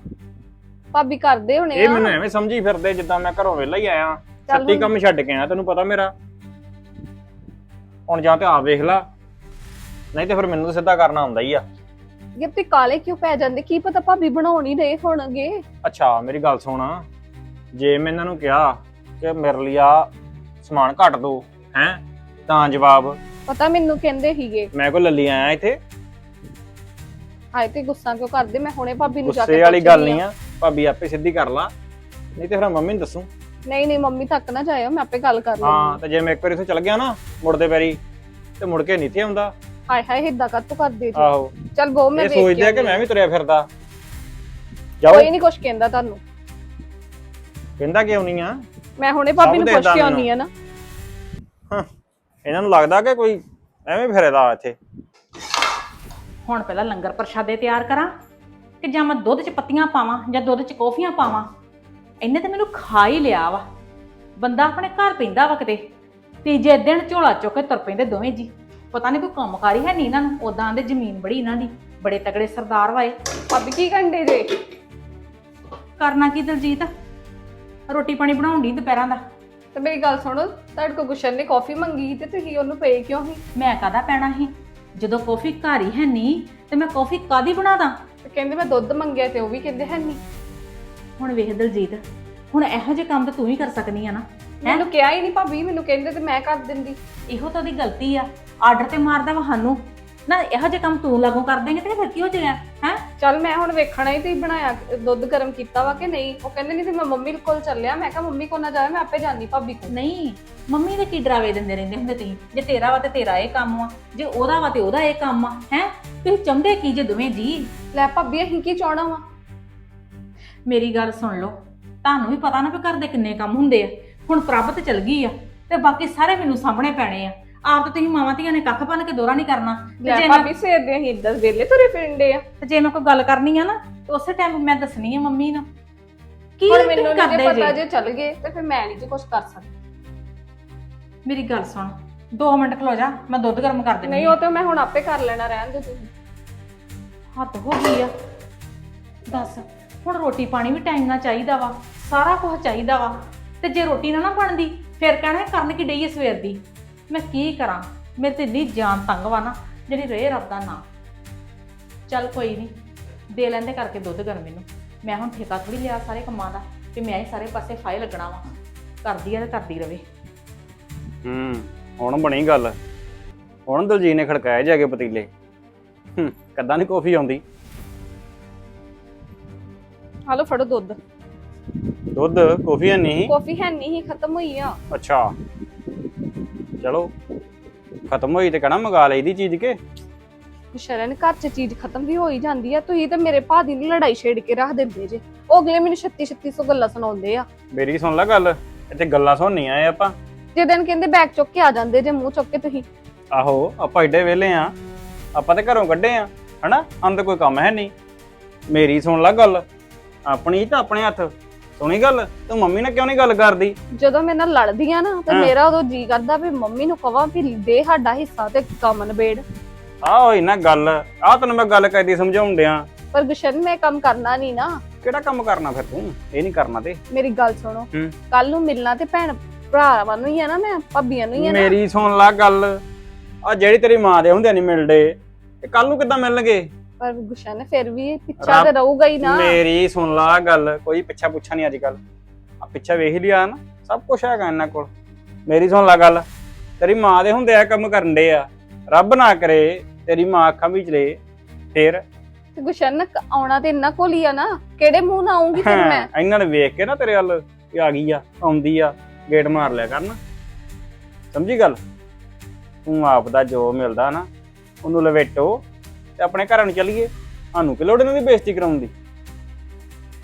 ਭਾਬੀ ਕਰਦੇ ਹੋਣੇ ਇਹ ਆ। ਮੈਨੂੰ ਐਵੇਂ ਸਮਝੀ ਫਿਰਦੇ ਜਿੱਦਾਂ ਮੈਂ ਘਰੋਂ ਵਿਹਲਾ ਹੀ ਆਇਆ। ਚੱਲ ਸੱਤੀ ਹੁਣ- ਕੰਮ ਛੱਡ ਕੇ ਆਇਆ ਤੈਨੂੰ ਪਤਾ ਮੇਰਾ। ਹੁਣ ਜਾਂ ਤੇ ਆਪ ਵੇਖ ਲਾ। ਨਹੀਂ ਤੇ ਫਿਰ ਮੈਨੂੰ ਤਾਂ ਸਿੱਧਾ ਕਰਨਾ ਹੁੰਦਾ ਹੀ ਆ। ਯਾਰ ਤੇ ਕਾਲੇ ਕਿਉਂ ਪੈ ਜਾਂਦੇ? ਕੀ ਪਤਾ ਭਾਬੀ ਬਣਾਉਣ ਹੀ ਰਹੇ ਹੋਣਗੇ। ਅੱਛਾ ਮੇਰੀ ਗੱਲ ਸੁਣ। ਜੇ ਮੈਂ ਇਹਨਾਂ ਨੂੰ ਕਿਹਾ ਕਿ ਮੇਰੇ ਲਈ ਆ ਸਮਾਨ ਘੱਟ ਦੋ ਹੈ ਤਾਂ ਜਵਾਬ। ਪਤਾ ਮੈਨੂੰ ਕਹਿੰਦੇ ਹੀਗੇ ਮੈਂ ਕੋ ਲੱਲੀ ਆਇਆ ਇੱਥੇ। ਹਾਏ ਤੇ ਗੁੱਸਾ ਕਿਉਂ ਕਰਦੇ? ਮੈਂ ਹੁਣੇ ਭਾਬੀ ਨੂੰ ਜਾ ਕੇ ਗੁੱਸੇ ਵਾਲੀ ਗੱਲ ਨਹੀਂ ਆ। ਭਾਬੀ ਆਪੇ ਸਿੱਧੀ ਕਰ ਲਾ। ਨਹੀਂ ਤੇ ਫਿਰ ਮੰਮੀ ਨੂੰ ਦੱਸੂ। ਨਹੀਂ ਨਹੀਂ ਮੰਮੀ ਤੱਕ ਨਾ ਜਾਇਓ ਮੈਂ ਆਪੇ ਗੱਲ ਕਰ ਹਾਂ ਲਵਾਂਗੀ ਤੇ ਜੇ ਮੈਂ ਇੱਕ ਵਾਰੀ ਇੱਥੋਂ ਚੱਲ ਗਿਆ ਨਾ ਮੁੜਦੇ ਪੈਰੀ ਤੇ ਮੁੜ ਕੇ ਨਹੀਂ ਇੱਥੇ ਆਉਂਦਾ। ਹਾਏ ਹਾਏ ਹਿੱਦਾਂ ਕਰ ਤੂੰ ਕਰਦੇ ਜੀ? ਆਹੋ। ਚੱਲ ਬੋ ਮੈਂ ਇਹ ਵੇਖ ਸੋਚਦੇ ਆ ਕਿ ਮੈਂ ਵੀ ਤੁਰਿਆ ਫਿਰਦਾ। ਜਾਓ। ਕੋਈ ਨਹੀਂ ਕੁਛ ਕਹਿੰਦਾ ਤੁਹਾਨੂੰ। ਕਹਿੰਦਾ ਕਿਉਂ ਨਹੀਂ ਆ? ਮੈਂ ਹੁਣੇ ਭਾਬੀ ਨੂੰ ਪੁੱਛ ਕੇ ਆਉਣੀ ਆ ਨਾ। ਇਹਨਾਂ ਨੂੰ ਲੱਗਦਾ ਕਿ ਕੋਈ ਐਵੇਂ ਫਿਰਦਾ ਇੱਥੇ। ਹੁਣ ਪਹਿਲਾਂ ਲੰਗਰ ਪ੍ਰਸ਼ਾਦੇ ਤਿਆਰ ਕਰਾਂ ਕਿ ਜਾਂ ਮੈਂ ਦੁੱਧ 'ਚ ਪੱਤੀਆਂ ਪਾਵਾਂ ਜਾਂ ਦੁੱਧ 'ਚ ਕੌਫੀਆਂ ਪਾਵਾਂ? ਇਹਨੇ ਤੇ ਮੈਨੂੰ ਖਾ ਹੀ ਲਿਆ ਵਾ। ਬੰਦਾ ਆਪਣੇ ਘਰ ਪੈਂਦਾ ਵਾ ਕਿਤੇ ਤੀਜੇ ਦਿਨ ਝੋਲਾ ਚੁੱਕ ਕੇ ਤੁਰ ਪੈਂਦੇ ਦੋਵੇਂ ਜੀ। ਪਤਾ ਨਹੀਂ ਕੋਈ ਕੰਮਕਾਰੀ ਹੈ ਨਹੀਂ ਇਹਨਾਂ ਨੂੰ। ਉਦਾਂ ਦੇ ਜ਼ਮੀਨ ਬੜੀ ਇਹਨਾਂ ਦੀ ਬੜੇ ਤਗੜੇ ਸਰਦਾਰ ਵਾਏ। ਭਾਬੀ ਕੀ ਕੰਡੇ ਜੇ? ਕਰਨਾ ਕੀ ਦਲਜੀਤ? ਰੋਟੀ ਪਾਣੀ ਬਣਾਉਣ ਦੀ ਦੁਪਹਿਰਾਂ ਦਾ। ਤੇ ਮੇਰੀ ਗੱਲ ਸੁਣੋ ਤੁਹਾਡੇ ਕੋ ਗੁਸ਼ਨ ਨੇ ਕਾਫੀ ਮੰਗੀ ਤੇ ਤੁਸੀਂ ਉਹਨੂੰ ਪਏ ਕਿਉਂ ਸੀ? ਮੈਂ ਕਾਹਦਾ ਪੈਣਾ ਸੀ? ਜਦੋਂ ਕੌਫੀ ਘਰ ਹੀ ਹੈ ਨਹੀਂ ਤੇ ਮੈਂ ਕੌਫੀ ਕਾਦੀ ਬਣਾਦਾ? ਤੇ ਕਹਿੰਦੇ ਮੈਂ ਦੁੱਧ ਮੰਗਿਆ ਤੇ ਉਹ ਵੀ ਕਹਿੰਦੇ ਹੈ ਨਹੀਂ ਹੁਣ ਵੇਖ ਦਲਜੀਤ ਹੁਣ ਇਹੋ ਜਿਹੇ ਕੰਮ ਤਾਂ ਤੂੰ ਹੀ ਕਰ ਸਕਦੀ ਆ ਨਾ। ਮੈਨੂੰ ਕਿਹਾ ਹੀ ਨਹੀਂ ਭਾਬੀ ਮੈਨੂੰ ਕਹਿੰਦੇ ਤੇ ਮੈਂ ਕਰ ਦਿੰਦੀ। ਇਹੋ ਤਾਂ ਉਹਦੀ ਗਲਤੀ ਆ। ਆਰਡਰ ਤੇ ਮਾਰਦਾ ਵਾ ਸਾਨੂੰ। ਨਾ ਇਹੋ ਜਿਹੇ ਕੰਮ ਤੂੰ ਲਾਗੂ ਕਰ ਦੇਂਗੇ ਤੇ ਫਿਰ ਕੀ ਹੋ ਜਾਏਗਾ ਹੈ? ਚੱਲ ਮੈਂ ਹੁਣ ਵੇਖਣਾ ਹੀ ਤੇ ਬਣਾਇਆ ਦੁੱਧ ਗਰਮ ਕੀਤਾ ਵਾ ਕਿ ਨਹੀਂ। ਉਹ ਕਹਿੰਦੇ ਨਹੀਂ ਤੇ ਮੈਂ ਮੰਮੀ ਕੋਲ ਚੱਲਿਆ। ਮੈਂ ਕਿਹਾ ਮੰਮੀ ਕੋਲ ਨਾ ਜਾਵੇ ਮੈਂ ਆਪੇ ਜਾਣੀ ਭਾਬੀ ਕੋਲ। ਨਹੀਂ ਮੰਮੀ ਦੇ ਕੀ ਡਰਾਵੇ ਦਿੰਦੇ ਰਹਿੰਦੇ ਹੁੰਦੇ ਤੁਸੀਂ? ਜੇ ਤੇਰਾ ਵਾ ਤੇ ਤੇਰਾ ਇਹ ਕੰਮ ਆ ਜੇ ਉਹਦਾ ਵਾ ਤੇ ਉਹਦਾ ਇਹ ਕੰਮ ਆ ਹੈ? ਤੁਸੀਂ ਚਾਹੁੰਦੇ ਕੀ ਜੇ ਦੋਵੇਂ ਜੀ? ਲੈ ਭਾਬੀ ਅਸੀਂ ਕੀ ਚਾਹਣਾ ਵਾ? ਮੇਰੀ ਗੱਲ ਸੁਣ ਲਓ। ਤੁਹਾਨੂੰ ਵੀ ਪਤਾ ਨਾ ਵੀ ਘਰ ਦੇ ਕਿੰਨੇ ਕੰਮ ਹੁੰਦੇ ਆ। ਹੁਣ ਪ੍ਰਭ ਤੇ ਚਲ ਗਈ ਆ ਤੇ ਬਾਕੀ ਸਾਰੇ ਮੈਨੂੰ ਸਾਹਮਣੇ ਪੈਣੇ ਆ। ਆਪ ਤਾਂ ਤੁਸੀਂ ਮਾਵਾਂ ਧੀਆਂ ਨੇ ਕੱਖ ਬਣ ਕੇ ਦੋਰਾ ਨਹੀਂ ਕਰਨਾ। ਤੇ ਲੈ ਜੇ ਮੈਂ ਭਾਬੀ ਸਵੇਰ ਦੇ ਅਸੀਂ ਇੱਧਰ ਵੇਲੇ ਤੁਰੇ ਫਿਰਦੇ ਆ। ਤੇ ਜੇ ਮੈਂ ਕੋਈ ਗੱਲ ਕਰਨੀ ਆ ਨਾ ਤੇ ਉਸੇ ਟਾਈਮ ਮੈਂ ਦੱਸਣੀ ਆ ਮੰਮੀ ਨੂੰ। ਕੀ ਹੁਣ ਤੁਸੀਂ ਮੈਨੂੰ ਨਹੀਂ ਕਰਦੇ ਪਤਾ ਜੇ? ਜੇ ਚੱਲ ਗਏ ਤੇ ਫਿਰ ਮੈਂ ਨਹੀਂ ਜੀ ਕੁਝ ਕਰ ਸਕਦੀ। ਮੇਰੀ ਗੱਲ ਸੁਣ 2 ਮਿੰਟ ਖਲੋ ਜਾ ਮੈਂ ਦੁੱਧ ਗਰਮ ਕਰ ਦਿੰਦੀ ਨਹੀਂ ਉਹ ਤੇ ਮੈਂ ਹੁਣ ਆਪੇ ਕਰ ਲੈਣਾ ਰਹਿਣ ਦੇ ਤੁਸੀਂ। ਹੱਦ ਹੋ ਗਈ ਆ। ਦੱਸ ਹੁਣ ਰੋਟੀ ਪਾਣੀ ਵੀ ਟਾਈਮ ਨਾਲ ਚਾਹੀਦਾ ਵਾ ਸਾਰਾ ਕੁਝ ਚਾਹੀਦਾ ਵਾ। ਤੇ ਜੇ ਰੋਟੀ ਨਾ ਨਾ ਬਣਦੀ ਫਿਰ ਕਹਿਣਾ ਇਹ ਕਰਨ ਕੀ ਡਈ ਐ ਸਵੇਰ ਦੀ? ਮੈਂ ਕੀ ਕਰਾਂ? ਮੇਰੇ ਤੇ ਇੰਨੀ ਜਾਨ ਤੰਗ ਵਾ ਨਾ ਜਿਹੜੀ ਰਹੇ ਰੱਬ ਦਾ ਨਾਂ। ਚੱਲ ਕੋਈ ਨਹੀਂ ਦੇ ਲੈਂਦੇ ਕਰਕੇ ਦੁੱਧ ਗਰਮ ਮੈਨੂੰ। ਮੈਂ ਹੁਣ ਠੇਕਾ ਥੋੜੀ ਲਿਆ ਸਾਰੇ ਕੰਮਾਂ ਦਾ ਕਿ ਮੈਂ ਹੀ ਸਾਰੇ ਪਾਸੇ ਫਾਇਲ ਲੱਗਣਾ ਵਾ। ਕਰਦੀ ਆ ਤੇ ਕਰਦੀ ਰਵੇ। ਹੂੰ ਹੁਣ ਬਣੀ ਗੱਲ। ਹੁਣ ਦਲਜੀਤ ਨੇ ਖੜਕਾਇਆ ਜਾ ਕੇ ਪਤੀਲੇ। ਹੂੰ ਕੱਦਾਂ ਦੀ ਕੌਫੀ ਆਉਂਦੀ? ਹਾਲੋ ਫੜੋ ਦੁੱਧ। ਦੁੱਧ ਕੌਫੀ ਹੈ ਨਹੀਂ? ਕਾਫੀ ਹੈ ਨਹੀਂ ਖਤਮ ਹੋਈ ਆ। ਅੱਛਾ। ਚਲੋ ਖਤਮ ਹੋਈ ਤੇ ਕਹਣਾ ਮੰਗਾ ਲਈ ਦੀ ਚੀਜ਼ ਕੇ। ਸ਼ਰਨ ਘਰ 'ਚ ਚੀਜ਼ ਖਤਮ ਵੀ ਹੋ ਹੀ ਜਾਂਦੀ ਆ ਤੁਸੀਂ ਤੇ ਮੇਰੇ ਭਾ ਦੀ ਲੜਾਈ ਛੇੜ ਕੇ ਰੱਖ ਦਿੰਦੇ ਜੇ। ਉਹ ਅਗਲੇ ਮੈਨੂੰ 36 3600 ਗੱਲਾਂ ਸੁਣਾਉਂਦੇ ਆ। ਮੇਰੀ ਸੁਣ ਲੈ ਗੱਲ ਇੱਥੇ ਗੱਲਾਂ ਸੁਣਨੀਆਂ ਆ ਆਪਾਂ। ਜੇ ਦਿਨ ਕਹਿੰਦੇ ਬੈਗ ਚੁੱਕ ਕੇ ਆ ਜਾਂਦੇ ਜੇ ਮੂੰਹ ਚੁੱਕ ਕੇ ਤੁਸੀਂ। ਆਹੋ ਆਪਾਂ ਏਡੇ ਵਿਹਲੇ ਆ ਆਪਾਂ ਤੇ ਘਰੋਂ ਕੱਢੇ ਆ ਹਨਾ? ਅੰਦਰ ਕੋਈ ਕੰਮ ਹੈ ਨਹੀਂ ਮੇਰੀ ਸੁਣ ਲੈ ਗੱਲ ਆਪਣੀ ਤਾਂ ਆਪਣੇ ਹੱਥ। ਸੁਣੀ ਗੱਲ ਤੂੰ ਮੰਮੀ ਨਾਲ ਕਿਉਂ ਨਹੀਂ ਗੱਲ ਕਰਦੀ? ਜਦੋਂ ਮੇਰੇ ਨਾਲ ਲੜਦੀਆਂ ਨਾ ਤੇ। ਮੇਰਾ ਉਦੋਂ ਜੀ ਕਰਦਾ ਵੀ ਮੰਮੀ ਨੂੰ ਕਵਾਂ ਵੀ ਦੇ ਸਾਡਾ ਹਿੱਸਾ ਤੇ ਕੰਮ ਨਿਬੇੜ। ਆਹ ਹੋਈ ਨਾ ਗੱਲ ਆਹ ਤੈਨੂੰ ਮੈਂ ਗੱਲ ਕਰਦੀ ਸਮਝਾਉਣ ਡਿਆ। ਪਰ ਗੁਸ਼ਨ ਮੈਂ ਕੰਮ ਕਰਨਾ ਨਹੀਂ ਨਾ। ਕਿਹੜਾ ਕੰਮ ਕਰਨਾ ਫਿਰ ਤੂੰ? ਇਹ ਨਹੀਂ ਕਰਨਾ ਤੇ। ਮੇਰੀ ਗੱਲ ਸੁਣੋ ਹੂੰ। ਕੱਲ ਨੂੰ ਮਿਲਣਾ ਤੇ ਭੈਣ ਭਰਾਵਾਂ ਨੂੰ ਹੀ ਆ ਨਾ ਮੈਂ ਭਾਬੀਆਂ ਨੂੰ ਹੀ ਆ ਨਾ। ਮੇਰੀ ਸੁਣ ਲੈ ਗੱਲ ਆ ਜਿਹੜੀ ਤੇਰੀ ਮਾਂ ਦੇ ਹੁੰਦੇ ਨਹੀਂ ਮਿਲਦੇ ਇਹ ਕੱਲ ਨੂੰ ਕਿੱਦਾਂ ਮਿਲਣਗੇ? ਪਰ ਗੁਸ਼ਨ ਫਿਰ ਵੀ ਪਿੱਛਾ ਰੱਬ- ਤੇ ਰਹੂਗਾ ਹੀ ਨਾ। ਮੇਰੀ ਸੁਣ ਲਾ ਗੱਲ ਕੋਈ ਪਿੱਛਾ ਪੁੱਛਾ ਨਹੀਂ ਅੱਜ ਕੱਲ ਆ ਪਿੱਛਾ ਵੇਖ ਹੀ ਲਿਆ ਨਾ ਸਭ ਕੁਝ ਹੈਗਾ ਇਹਨਾਂ ਕੋਲ। ਮੇਰੀ ਸੁਣ ਲਾ ਗੱਲ ਤੇਰੀ ਮਾਂ ਦੇ ਹੁੰਦੇ ਆ ਕੰਮ ਕਰਨ ਦੇ ਆ। ਰੱਬ ਨਾ ਕਰੇ ਤੇਰੀ ਮਾਂ ਅੱਖਾਂ ਵਿੱਚ ਲੈ ਫੇਰ। ਤੇ ਗੁਸ਼ਨ ਆਉਣਾ ਤੇ ਇੰਨਾ ਕੋਲ ਹੀ ਆ ਨਾ। ਕਿਹੜੇ ਮੂੰਹ ਨਾਲ ਆਉਂਗੀ ਫਿਰ ਮੈਂ? ਹਾਂ, ਇਹਨਾਂ ਨੇ ਵੇਖ ਕੇ ਨਾ ਤੇਰੇ ਵੱਲ ਇਹ ਆ ਗਈ ਆ ਆਉਂਦੀ ਆ ਗੇਟ ਮਾਰ ਲਿਆ ਕਰਨ। ਸਮਝੀ ਗੱਲ? ਤੂੰ ਆਪ ਦਾ ਜੋ ਮਿਲਦਾ ਨਾ ਉਹਨੂੰ ਲਵੇਟੋ। ਤੇ ਆਪਣੇ ਘਰਾਂ ਨੂੰ ਚੱਲੀਏ। ਸਾਨੂੰ ਕਿ ਲੋੜ ਇਹਨਾਂ ਦੀ ਬੇਇੱਜ਼ਤੀ ਕਰਾਉਣ ਦੀ?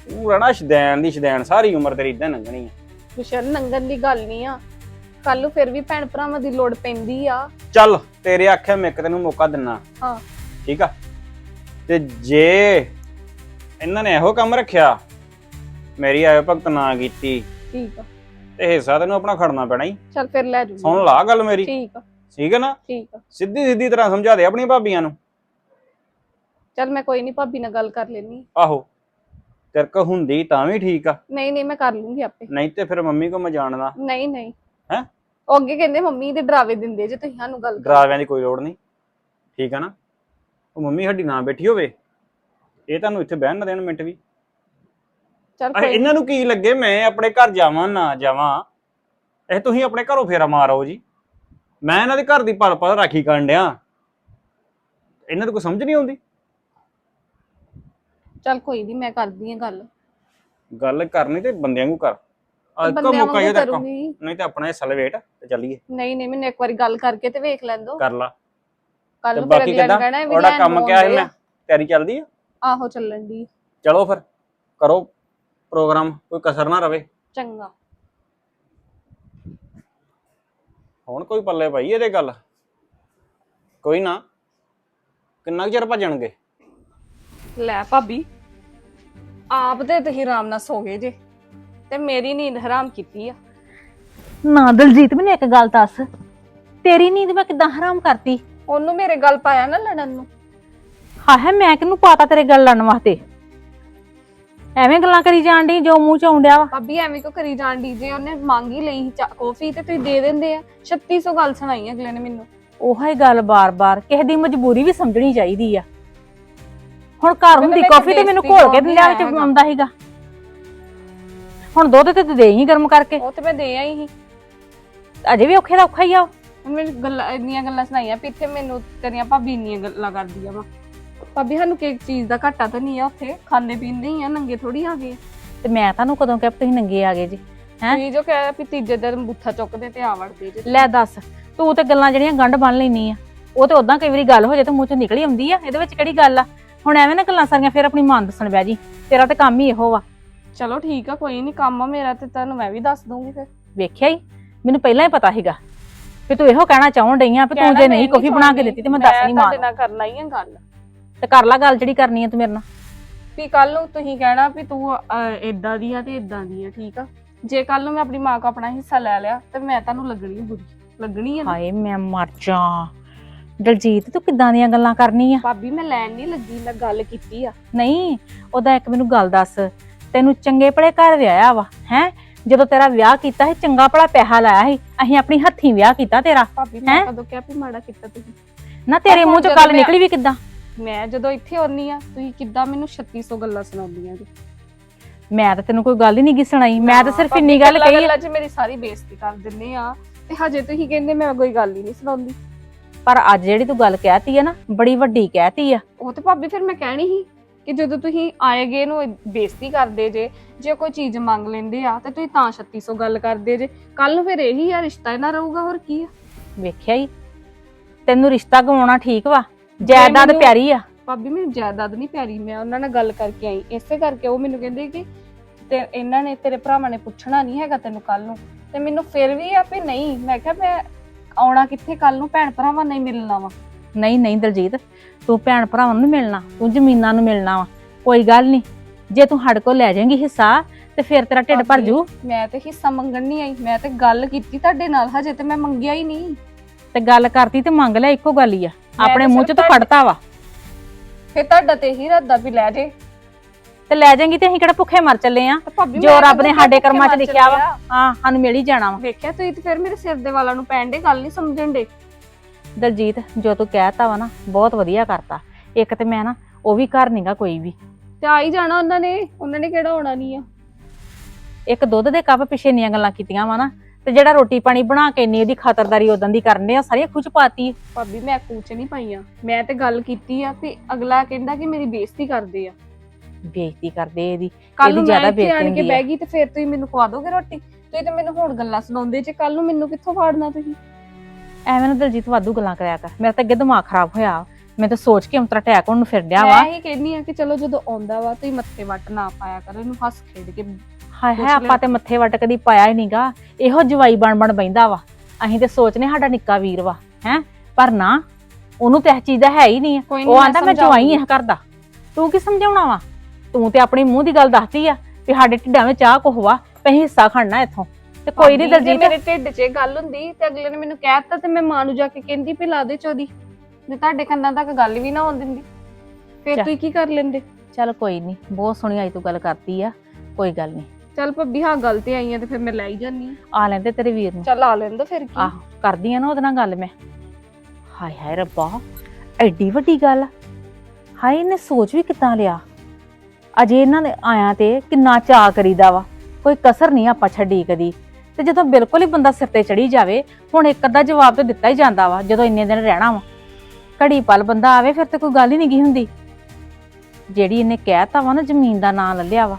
ਤੂੰ ਰਹਿਣਾ ਸ਼ਦੈਨ ਦੀ ਸ਼ਦੈਨ ਸਾਰੀ ਉਮਰ ਤੇਰੀ ਇਦਾਂ ਲੰਘਣੀ ਆ। ਗੁਸ਼ਨ ਨੰਗਨ ਦੀ ਗੱਲ ਨਹੀਂ ਆ। ਕੱਲ ਨੂੰ ਫਿਰ ਵੀ ਭੈਣ ਭਰਾਵਾਂ ਦੀ ਲੋੜ ਪੈਂਦੀ ਆ। ਚੱਲ ਤੇਰੇ ਆਖਿਆ ਮੈਂ ਇੱਕ ਤੈਨੂੰ ਮੌਕਾ ਦਿੰਨਾ। ਹਾਂ। ਠੀਕ ਆ? ਤੇ ਜੇ ਇਹਨਾਂ ਨੇ ਇਹੋ ਕੰਮ ਰੱਖਿਆ ਮੇਰੀ ਆਇਓ ਭਗਤ ਨਾ ਕੀਤੀ ਠੀਕ ਆ। ਤੇ ਹਿੱਸਾ ਤੈਨੂੰ ਆਪਣਾ ਖੜਨਾ ਪੈਣਾ ਹੀ ਚੱਲ ਫਿਰ ਲੈ ਜੂ ਸੁਣ ਲਾ ਗੱਲ ਮੇਰੀ। ਠੀਕ ਆ। ਠੀਕ ਹੈ ਨਾ? ਠੀਕ ਆ। ਸਿੱਧੀ ਸਿੱਧੀ ਤਰ੍ਹਾਂ ਸਮਝਾ ਦੇ ਆਪਣੀਆਂ ਭਾਬੀਆਂ ਨੂੰ। ਚੱਲ ਮੈਂ ਕੋਈ ਨਹੀਂ ਭਾਬੀ ਨਾਲ ਗੱਲ ਕਰ ਲੈਣੀ ਆਹੋ ਤੇਰੇ ਕੋ ਹੁੰਦੀ ਤਾਂ ਵੀ ਠੀਕ ਆ। ਨਹੀਂ ਨਹੀਂ ਮੈਂ ਕਰ ਲੂੰਗੀ ਆਪੇ। ਨਹੀਂ ਤੇ ਫਿਰ ਮੰਮੀ ਕੋ ਮੈਂ ਜਾਣਦਾ। ਨਹੀਂ ਨਹੀਂ। ਹੈਂ? ਉਹ ਅੱਗੇ ਕਹਿੰਦੇ ਮੰਮੀ ਦੇ ਡਰਾਵੇ ਦਿੰਦੇ ਜੇ ਤੁਸੀਂ ਸਾਨੂੰ ਗੱਲ ਕਰ। ਡਰਾਵਿਆਂ ਦੀ ਕੋਈ ਲੋੜ ਨਹੀਂ। ਠੀਕ ਆ ਨਾ? ਉਹ ਮੰਮੀ ਸਾਡੀ ਨਾ ਬੈਠੀ ਹੋਵੇ। ਇਹ ਤੁਹਾਨੂੰ ਇੱਥੇ ਬਹਿਣ ਨਾ ਦੇਣ ਮਿੰਟ ਵੀ। ਚੱਲ ਕੋਈ ਇਹਨਾਂ ਨੂੰ ਕੀ ਲੱਗੇ? ਮੈਂ ਆਪਣੇ ਘਰ ਜਾਵਾਂ ਨਾ ਜਾਵਾਂ। ਇਹ ਤੁਸੀਂ ਆਪਣੇ ਘਰੋਂ ਫੇਰਾ ਮਾਰੋ ਜੀ। ਮੈਂ ਇਹਨਾਂ ਦੇ ਘਰ ਦੀ ਪਲ ਪਲ ਰਾਖੀ ਕਰਨ ਡਿਆ। ਇਹਨਾਂ ਨੂੰ ਕੋਈ ਸਮਝ ਨਹੀਂ ਆਉਂਦੀ? ਚੱਲ ਕੋਈ ਨਹੀਂ ਮੈਂ ਕਰਦੀ ਆ ਗੱਲ। ਗੱਲ ਕਰਨੀ ਤੇ ਬੰਦਿਆਂ ਨੂੰ ਕਰ। ਅੱਜ ਬੰਦਿਆਂ ਮੌਕਾ ਹੀ ਵਾਂਗੂ ਤੱਕ ਕਰੂੰਗੀ। ਨਹੀਂ ਤੇ ਆਪਣਾ ਹਿੱਸਾ ਲਵੇਟ ਤੇ ਚੱਲੀਏ। ਨਹੀਂ ਨਹੀਂ ਮੈਨੂੰ ਇੱਕ ਵਾਰੀ ਗੱਲ ਕਰਕੇ ਤੇ ਵੇਖ ਲੈਣ ਦੋ ਕਰ ਲਾ। ਕੱਲ ਤੇ ਨੂੰ ਫਿਰ ਬਾਕੀ ਨੇ ਕਿੱਦਾਂ? ਕਹਿਣਾ ਵੀ ਉਹਦਾ ਲੈਣ ਕੰਮ ਨੂੰ ਕਿਹਾ ਸੀ ਆਉਂਦੇ ਮੈਂ? ਆ। ਤਿਆਰੀ ਚੱਲਦੀ ਆ? ਆਹੋ ਚੱਲਣ ਦੀ। ਚਲੋ ਫਿਰ ਕਰੋ ਪ੍ਰੋਗਰਾਮ ਕੋਈ ਕਸਰ ਨਾ ਰਵੇ। ਚੰਗਾ। ਹੁਣ ਕੋਈ ਪੱਲੇ ਭਾਈ ਇਹਦੇ ਗੱਲ? ਕੋਈ ਨਾ। ਕਿੰਨਾ ਕੁ ਚਿਰ ਭੱਜਣਗੇ? ਲੈ ਭਾਬੀ ਆਪ ਤੇ ਤੁਸੀਂ ਆਰਾਮ ਨਾਲ ਸੋ ਗਏ ਜੇ ਤੇ ਮੇਰੀ ਨੀਂਦ ਹਰਾਮ ਕੀਤੀ ਆ। ਨਾ ਦਲਜੀਤ ਮੈਨੂੰ ਇੱਕ ਗੱਲ ਦੱਸ। ਤੇਰੀ ਨੀਂਦ ਮੈਂ ਕਿਦਾਂ ਹਰਾਮ ਕਰਤੀ? ਉਹਨੂੰ ਮੇਰੇ ਗੱਲ ਪਾਇਆ ਨਾ ਲੜਨ ਨੂੰ। ਹਾਂ ਹੈ ਮੈਂ ਕਿਹਨੂੰ ਪਾਤਾ ਤੇਰੇ ਗੱਲ ਲੜਨ ਵਾਸਤੇ? ਐਵੇਂ ਗੱਲਾਂ ਕਰੀ ਜਾਣ ਡਈ ਜੋ ਮੂੰਹ ਚ ਆਉਂਦਿਆ ਵਾ। ਭਾਬੀ ਐਵੇਂ ਕਿਉਂ ਕਰੀ ਜਾਣ ਦੀ ਜੇ ਉਹਨੇ ਮੰਗੀ ਲਈ ਸੀ ਚਾ- ਕੌਫੀ ਤੇ ਤੁਸੀਂ ਦੇ ਦਿੰਦੇ ਆ। 3600 ਗੱਲ ਸੁਣਾਈ ਅਗਲੇ ਨੇ ਮੈਨੂੰ। ਉਹੋ ਹੀ ਗੱਲ ਬਾਰ-ਬਾਰ ਕਿਸੇ ਦੀ ਮਜਬੂਰੀ ਵੀ ਸਮਝਣੀ ਚਾਹੀਦੀ ਆ। ਹੁਣ ਘਰ ਹੁੰਦੀ ਕਾਫੀ ਤੇ ਮੈਨੂੰ ਘੋਲ ਕੇ ਦਿੰਦਾ ਵਿੱਚ ਆਉਂਦਾ ਸੀਗਾ। ਹੁਣ ਦੁੱਧ ਤੇ ਤੂੰ ਦੇ ਹੀ ਗਰਮ ਕਰਕੇ। ਉਹ ਤੇ ਮੈਂ ਦੇ ਆਈ ਸੀ। ਅਜੇ ਵੀ ਔਖੇ ਦਾ ਔਖਾ ਹੀ ਆ ਉਹ। ਹੁਣ ਮੈਨੂੰ ਗੱਲਾਂ ਇੰਨੀਆਂ ਗੱਲਾਂ ਸੁਣਾਈਆਂ ਵੀ ਇੱਥੇ ਮੈਨੂੰ ਤੇਰੀਆਂ ਭਾਬੀ ਇੰਨੀਆਂ ਗੱਲਾਂ ਕਰਦੀਆਂ ਵਾ। ਭਾਬੀ ਸਾਨੂੰ ਕਿਸ ਚੀਜ਼ ਦਾ ਘਾਟਾ ਤਾਂ ਨਹੀਂ ਆ ਉੱਥੇ। ਖਾਂਦੇ ਪੀਂਦੇ ਹੀ ਆ ਨੰਗੇ ਥੋੜੀ ਆ ਗਏ। ਤੇ ਮੈਂ ਤੁਹਾਨੂੰ ਕਦੋਂ ਕਿਹਾ ਵੀ ਤੁਸੀਂ ਨੰਗੇ ਆ ਗਏ ਜੀ ਹੈਂ? ਤੁਸੀਂ ਜੋ ਕਹਿ ਵੀ ਤੀਜੇ ਦਿਨ ਬੁੱਥਾ ਚੁੱਕਦੇ ਤੇ ਆ ਵੜਦੇ ਜੇ। ਲੈ ਦੱਸ ਤੂੰ ਤੇ ਗੱਲਾਂ ਜਿਹੜੀਆਂ ਗੰਢ ਬੰਨ ਲੈਣੀ ਆ। ਉਹ ਤੇ ਉਦਾਂ ਕਈ ਵਾਰੀ ਗੱਲ ਹੋ ਜਾਏ ਤੇ ਮੂੰਹ ਚੋਂ ਨਿਕਲ ਹੀ ਆਉਂਦੀ ਆ। ਇਹਦੇ ਵਿੱਚ ਕਿਹੜੀ ਗੱਲ ਆ? ਹੁਣ ਐਵੇਂ ਨਾ ਗੱਲਾਂ ਸਾਰੀਆਂ ਫਿਰ ਆਪਣੀ ਮਾਂ ਨੂੰ ਦੱਸਣ ਬਹਿ ਜੀ। ਤੇਰਾ ਤੇ ਕੰਮ ਹੀ ਇਹੋ ਵਾ। ਚਲੋ ਠੀਕ ਆ ਕੋਈ ਨਹੀਂ ਕੰਮ ਆ ਮੇਰਾ ਤੇ ਤੁਹਾਨੂੰ ਮੈਂ ਵੀ ਦੱਸ ਦੂੰਗੀ ਫਿਰ। ਵੇਖਿਆ ਹੀ ਮੈਨੂੰ ਪਹਿਲਾਂ ਹੀ ਪਤਾ ਸੀਗਾ। ਵੀ ਤੂੰ ਇਹੋ ਕਹਿਣਾ ਚਾਹੁੰ ਡਈ ਆ ਵੀ ਤੂੰ ਜੇ ਨਹੀਂ ਕਾਫੀ ਬਣਾ ਕੇ ਦਿੱਤੀ ਤੇ ਮੈਂ ਦੱਸ ਨਹੀਂ ਤੁਹਾਡੇ ਮਾਰ ਨਾਲ ਕਰਨਾ ਹੀ ਆ ਗੱਲ। ਤੇ ਕਰ ਲੈ ਗੱਲ ਜਿਹੜੀ ਕਰਨੀ ਆ ਤੂੰ ਮੇਰੇ ਨਾਲ। ਵੀ ਕੱਲ ਨੂੰ ਤੁਸੀਂ ਕਹਿਣਾ ਵੀ ਤੂੰ ਇਦਾਂ ਦੀ ਆ ਤੇ ਇਦਾਂ ਦੀ ਆ ਠੀਕ ਆ? ਜੇ ਕੱਲ ਨੂੰ ਮੈਂ ਆਪਣੀ ਮਾਂ ਕੋ ਆਪਣਾ ਹਿੱਸਾ ਲੈ ਲਿਆ ਤੇ ਮੈਂ ਤੁਹਾਨੂੰ ਲੱਗਣੀ ਬੁਰੀ। ਲੱਗਣੀ ਆ ਨਾ। ਹਾਏ ਮੈਂ ਮਰ ਜਾ। ਦਲਜੀਤ ਤੂੰ ਕਿੱਦਾਂ ਦੀਆਂ ਗੱਲਾਂ ਕਰਨੀ ਆ ਭਾਬੀ ਮੈਂ ਲੈਣ ਨਹੀਂ ਲੱਗੀ ਮੈਂ ਗੱਲ ਕੀਤੀ ਆ। ਨਹੀਂ ਉਹਦਾ ਇੱਕ ਮੈਨੂੰ ਗੱਲ ਦੱਸ। ਤੈਨੂੰ ਚੰਗੇ ਭਲੇ ਘਰ ਵਿਆਹਿਆ ਵਾ ਹੈ? ਜਦੋਂ ਤੇਰਾ ਵਿਆਹ ਕੀਤਾ ਸੀ ਚੰਗਾ ਭਲਾ ਪੈਸਾ ਲਾਇਆ ਸੀ ਅਸੀਂ ਆਪਣੀ ਹੱਥੀਂ ਵਿਆਹ ਕੀਤਾ ਤੇਰਾ ਭਾਬੀ ਮੈਂ ਹੈਂ? ਕਦੋਂ ਕਿਹਾ ਵੀ ਮਾੜਾ ਕੀਤਾ ਤੁਸੀਂ? ਨਾ ਤੇਰੇ ਮੂੰਹ ਚੋਂ ਗੱਲ ਨਿਕਲੀ ਵੀ ਕਿੱਦਾਂ? ਮੈਂ ਜਦੋਂ ਇੱਥੇ ਆਉਣੀ ਆ ਤੁਸੀਂ ਕਿੱਦਾਂ ਮੈਨੂੰ 3600 ਗੱਲਾਂ ਸੁਣਾਉਂਦੀਆਂ ਜੀ? ਮੈਂ ਤਾਂ ਤੈਨੂੰ ਕੋਈ ਗੱਲ ਹੀ ਨਹੀਂ ਸੁਣਾਈ ਮੈਂ ਤਾਂ ਸਿਰਫ ਇੰਨੀ ਗੱਲ ਕਹੀ ਆ। ਗੱਲਾਂ 'ਚ ਮੇਰੀ ਸਾਰੀ ਬੇਇੱਜ਼ਤੀ ਕਰ ਦਿੰਦੇ ਆ। ਤੇ ਹਜੇ ਤੁਸੀਂ ਕਹਿੰਦੇ ਮੈਂ ਕੋਈ ਗੱਲ ਹੀ ਨਹੀਂ ਸੁਣਾਉਂਦੀ। ਪਰ ਅੱਜ ਜਿਹੜੀ ਤੂੰ ਗੱਲ ਕਹਿਤੀ ਆ ਨਾ ਬੜੀ ਵੱਡੀ ਕਹਿਤੀ ਆ। ਉਹ ਤੇ ਭਾਬੀ ਫਿਰ ਮੈਂ ਕਹਿਣੀ ਸੀ ਕਿ ਜਦੋਂ ਤੁਸੀਂ ਆਏਗੇ ਨੂੰ ਬੇਇੱਜ਼ਤੀ ਕਰਦੇ ਜੇ ਜੇ ਕੋਈ ਚੀਜ਼ ਮੰਗ ਲੈਂਦੇ ਆ ਤੇ ਤੁਸੀਂ ਤਾਂ 3600 ਗੱਲ ਕਰਦੇ ਜੇ। ਕੱਲ ਨੂੰ ਫਿਰ ਇਹੀ ਆ ਰਿਸ਼ਤਾ ਇਹਨਾਂ ਰਹੂਗਾ ਹੋਰ ਕੀ ਆ? ਵੇਖਿਆ ਹੀ ਤੈਨੂੰ ਰਿਸ਼ਤਾ ਗਵਾਉਣਾ ਠੀਕ ਵਾ? ਜਾਇਦਾਦ ਮੈਨੂੰ- ਪਿਆਰੀ ਆ। ਭਾਬੀ ਮੈਨੂੰ ਜਾਇਦਾਦ ਨਹੀਂ ਪਿਆਰੀ ਮੈਂ ਉਹਨਾਂ ਨਾਲ ਗੱਲ ਕਰਕੇ ਆਈ। ਇਸੇ ਕਰਕੇ ਉਹ ਮੈਨੂੰ ਕਹਿੰਦੇ ਕਿ ਤੇ ਇਹਨਾਂ ਨੇ ਤੇਰੇ ਭਰਾਵਾਂ ਨੇ ਪੁੱਛਣਾ ਨਹੀਂ ਹੈਗਾ ਤੈਨੂੰ ਕੱਲ ਨੂੰ। ਤੇ ਮੈਨੂੰ ਫਿਰ ਵੀ ਆ ਵੀ ਨਹੀਂ ਮੈਂ ਕਿਹਾ ਮੈਂ ਆਉਣਾ ਕਿੱਥੇ? ਕੱਲ ਨੂੰ ਭੈਣ ਭਰਾਵਾਂ ਨਾਲ ਹੀ ਮਿਲਣਾ ਵਾ। ਨਹੀਂ ਨਹੀਂ ਦਲਜੀਤ ਤੂੰ ਭੈਣ ਭਰਾਵਾਂ ਨੂੰ ਮਿਲਣਾ ਤੂੰ ਜ਼ਮੀਨਾਂ ਨੂੰ ਮਿਲਣਾ ਵਾ। ਕੋਈ ਗੱਲ ਨਹੀਂ ਜੇ ਤੂੰ ਸਾਡੇ ਕੋਲ ਲੈ ਜਾਏਂਗੀ ਹਿੱਸਾ ਤੇ ਫਿਰ ਤੇਰਾ ਢਿੱਡ ਭਰ ਜੂ। ਮੈਂ ਤੇ ਹਿੱਸਾ ਮੰਗਣ ਨਹੀਂ ਆਈ ਮੈਂ ਤੇ ਗੱਲ ਕੀਤੀ ਤੁਹਾਡੇ ਨਾਲ ਹਜੇ ਤੇ ਮੈਂ ਮੰਗਿਆ ਹੀ ਨਹੀਂ। ਤੇ ਗੱਲ ਕਰਤੀ ਤੇ ਮੰਗ ਲੈ ਇੱਕੋ ਗੱਲ ਹੀ ਆ। ਆਪਣੇ ਮੂੰਹ ਚ ਤੂੰ ਫੜਤਾ ਵਾ। ਫਿਰ ਤੁਹਾਡਾ ਤੇ ਹੀ ਇਰਾਦਾ ਵੀ ਲੈ ਜੇ। ਤੇ ਲੈ ਜਾਏਂਗੀ ਤੇ ਅਸੀਂ ਕਿਹੜਾ ਭੁੱਖੇ ਮਰ ਚੱਲੇ ਆ? ਤੇ ਜੋ ਰੱਬ ਨੇ ਕਦੋਂ ਸਾਡੇ ਭੁੱਖੇ ਕਰਮਾਂ 'ਚ ਮਰ ਲਿਖਿਆ ਵਾ। ਹਾਂ ਸਾਨੂੰ ਮਿਲ ਹੀ ਜਾਣਾ ਵਾ। ਵੇਖਿਆ ਤੁਸੀਂ ਤੇ ਫਿਰ ਮੇਰੇ ਸਿਰ ਦੇ ਵਾਲਾਂ ਨੂੰ ਪੈਣ ਦੇ ਗੱਲ ਨਹੀਂ ਸਮਝਣ ਦੇ। ਦਲਜੀਤ ਜੋ ਤੂੰ ਕਹਿਤਾ ਵਾ ਨਾ ਬਹੁਤ ਵਧੀਆ ਕਰਤਾ। ਇੱਕ ਤੇ ਮੈਂ ਨਾ ਉਹ ਵੀ ਘਰ ਨਹੀਂਗਾ ਕੋਈ ਵੀ। ਤੇ ਆ ਹੀ ਜਾਣਾ ਉਹਨਾਂ ਨੇ ਉਹਨਾਂ ਨੇ ਕਿਹੜਾ ਹੋਣਾ ਨਹੀਂ ਆ। ਇੱਕ ਦੁੱਧ ਦੇ ਕੱਪ ਪਿੱਛੇ ਇੰਨੀਆਂ ਗੱਲਾਂ ਕੀਤੀਆਂ ਵਾ ਨਾ ਤੇ ਜਿਹੜਾ ਰੋਟੀ ਪਾਣੀ ਬਣਾ ਕੇ ਇੰਨੀ ਉਹਦੀ ਖਾਤਰਦਾਰੀ ਉਦੋਂ ਦੀ ਕਰਨੇ ਆ ਸਾਰੀਆਂ ਖੁਸ਼ ਪਾਤੀ। ਭਾਬੀ ਮੈਂ ਕੂਚ ਨਹੀਂ ਪਾਈਆਂ। ਮੈਂ ਤੇ ਗੱਲ ਕੀਤੀ ਆ ਵੀ ਅਗਲਾ ਕਹਿੰਦਾ ਕਿ ਮੇਰੀ ਬੇਇੱਜ਼ਤੀ ਕਰਦੇ ਆ। ਬੇਇੱਜ਼ਤੀ ਕਰਦੇ ਇਹਦੀ ਕੱਲ ਨੂੰ ਮੈਂ ਜ਼ਿਆਦਾ ਇੱਥੇ ਆਣ ਕੇ। ਬਹਿ ਗਈ ਤੇ ਫਿਰ ਤੁਸੀਂ ਮੈਨੂੰ ਖਵਾ ਦੋਗੇ ਰੋਟੀ? ਤੁਸੀਂ ਤੇ ਮੈਨੂੰ ਹੁਣ ਗੱਲਾਂ ਸੁਣਾਉਂਦੇ ਜੇ ਕੱਲ ਨੂੰ ਮੈਨੂੰ ਕਿੱਥੋਂ ਫਾੜਨਾ ਤੁਸੀਂ? ਐਵੇਂ ਨਾ ਦਲਜੀਤ ਵਾਧੂ ਗੱਲਾਂ ਕਰਿਆ ਕਰ। ਮੇਰਾ ਤਾਂ ਅੱਗੇ ਦਿਮਾਗ ਖਰਾਬ ਹੋਇਆ। ਮੈਂ ਤਾਂ ਸੋਚ ਕੇ ਅੰਤਰਾ ਅਟੈਕ ਹੋਣ ਨੂੰ ਫਿਰ ਡਿਆ ਵਾ। ਮੈਂ ਹੀ ਕਹਿੰਨੀ ਆ ਕਿ ਚਲੋ ਜਦੋਂ ਆਉਂਦਾ ਵਾ ਤੁਸੀਂ ਮੱਥੇ ਵੱਟ ਨਾ ਪਾਇਆ ਕਰੋ ਇਹਨੂੰ ਹੱਸ ਖੇਡ ਕੇ ਹਾਏ ਹਾਏ ਆਪਾਂ। ਤੇ ਮੱਥੇ ਵੱਟ ਕਦੀ ਪਾਇਆ ਹੀ ਨਹੀਂਗਾ ਇਹੋ ਜਵਾਈ ਬਣ ਬਣ ਬੈਂਦਾ ਵਾ। ਅਸੀਂ ਤੇ ਸੋਚਨੇ ਸਾਡਾ ਨਿੱਕਾ ਵੀਰ ਵਾ ਹੈ? ਪਰ ਨਾ ਉਹਨੂੰ ਤੇ ਇਹ ਚੀਜ਼ ਦਾ ਹੈ ਹੀ ਨਹੀਂ। ਉਹ ਆਂਦਾ ਮੈਂ ਜਵਾਈ ਆ ਘਰ ਦਾ। ਤੂੰ ਕੀ ਸਮਝਾਉਣਾ ਵਾ? ਤੂੰ ਤੇ ਆਪਣੀ ਮੂੰਹ ਦੀ ਗੱਲ ਦੱਸਦੀ ਆ ਵੀ ਸਾਡੇ ਢਿੱਡਾਂ ਵਿੱਚ ਆਹ ਕੁਛ ਵਾ ਤੇ ਅਸੀਂ ਹਿੱਸਾ ਖੜਨਾ ਇੱਥੋਂ। ਤੇ ਕੋਈ ਨਹੀਂ ਭਾਬੀ, ਜੇ ਦਲਜੀਤ। ਮੇਰੇ ਢਿੱਡ 'ਚ ਇਹ ਗੱਲ ਹੁੰਦੀ ਤੇ ਅਗਲੇ ਨੇ ਮੈਨੂੰ ਕਹਿ ਦਿੱਤਾ ਤੇ ਮੈਂ ਮਾਂ ਨੂੰ ਜਾ ਕੇ ਕਹਿੰਦੀ ਵੀ ਲਾ ਦੇ ਚੋਦੀ ਜੇ ਤੁਹਾਡੇ ਕੰਨਾਂ ਤੱਕ ਗੱਲ ਵੀ ਨਾ ਆਉਣ ਦਿੰਦੀ। ਫਿਰ ਚੱਲ। ਤੁਸੀਂ ਕੀ ਕਰ ਲੈਂਦੇ? ਚੱਲ ਕੋਈ ਨਹੀਂ ਬਹੁਤ ਸੋਹਣੀ ਆਈ ਤੂੰ ਗੱਲ ਕਰਤੀ ਆ ਕੋਈ ਗੱਲ ਨਹੀਂ ਚੱਲ ਭੱਬੀ ਹਾਂ ਗੱਲ ਤੇ ਆਈ ਆ ਤੇ ਫਿਰ ਮੈਂ ਲੈ ਹੀ ਜਾਨੀ ਆਂ। ਆ ਲੈਂਦੇ ਤੇਰੇ ਵੀਰ ਨੂੰ। ਚੱਲ ਆ ਲੈਂਦਾ ਫਿਰ ਕੀ? ਆਹੋ ਕਰਦੀ ਆ ਨਾ ਉਹਦੇ ਨਾਲ ਗੱਲ ਮੈਂ। ਹਾਏ ਹਾਏ ਰੱਬਾ ਐਡੀ ਵੱਡੀ ਗੱਲ ਹਾਏ ਇਹਨੇ ਸੋਚ ਵੀ ਕਿੱਦਾਂ ਲਿਆ? ਅਜੇ ਇਹਨਾਂ ਦੇ ਆਇਆਂ ਤੇ ਕਿੰਨਾ ਚਾਅ ਕਰੀਦਾ ਵਾ। ਕੋਈ ਕਸਰ ਨਹੀਂ ਆਪਾਂ ਛੱਡੀ ਕਦੀ। ਤੇ ਜਦੋਂ ਬਿਲਕੁਲ ਹੀ ਬੰਦਾ ਸਿਰ ਤੇ ਚੜੀ ਜਾਵੇ, ਹੁਣ ਇੱਕ ਅੱਧਾ ਜਵਾਬ ਤਾਂ ਦਿੱਤਾ ਹੀ ਜਾਂਦਾ ਵਾ, ਜਦੋਂ ਇੰਨੇ ਦਿਨ ਰਹਿਣਾ ਵਾ। ਘੜੀ ਪਲ ਬੰਦਾ ਆਵੇ, ਫਿਰ ਤੇ ਕੋਈ ਗੱਲ ਹੀ ਨਹੀਂ ਗਈ ਹੁੰਦੀ। ਜਿਹੜੀ ਇਹਨੇ ਕਹਿਤਾ ਵਾ ਨਾ, ਜ਼ਮੀਨ ਦਾ ਨਾਂ ਲੈ ਲਿਆ ਵਾ,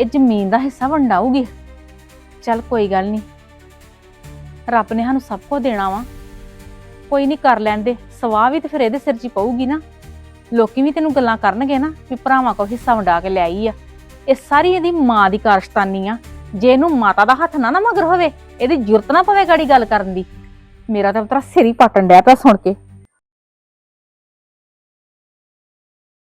ਇਹ ਜ਼ਮੀਨ ਦਾ ਹਿੱਸਾ ਵੰਡਾਊਗੀ। ਚੱਲ ਕੋਈ ਗੱਲ ਨਹੀਂ। ਰੱਬ ਨੇ ਸਾਨੂੰ ਸਭ ਕੁਝ ਦੇਣਾ ਵਾ। ਕੋਈ ਨਹੀਂ ਕਰ ਲੈਂਦੇ ਸਵਾਹ ਵੀ ਤੇ ਫਿਰ ਇਹਦੇ ਸਿਰ 'ਚ ਪਊਗੀ ਨਾ। ਲੋਕੀ ਵੀ ਤੈਨੂੰ ਗੱਲਾਂ ਕਰਨਗੇ ਨਾ ਵੀ ਭਰਾਵਾਂ ਕੋਲ ਹਿੱਸਾ ਵੰਡਾ ਕੇ ਲੈ ਆਈ ਆ। ਇਹ ਸਾਰੀ ਇਹਦੀ ਮਾਂ ਦੀ ਕਾਰਸ਼ਤਾਨੀ ਆ। ਜੇ ਇਹਨੂੰ ਮਾਤਾ ਦਾ ਹੱਥ ਨਾ ਨਾ ਮਗਰ ਹੋਵੇ, ਇਹਦੀ ਜ਼ਰੂਰਤ ਨਾ ਪਵੇ ਗਾੜੀ ਗੱਲ ਕਰਨ ਦੀ। ਮੇਰਾ ਤਾਂ ਤੇਰਾ ਸਿਰ ਹੀ ਪਟਣ ਡਿਆ ਪਿਆ ਸੁਣ ਕੇ।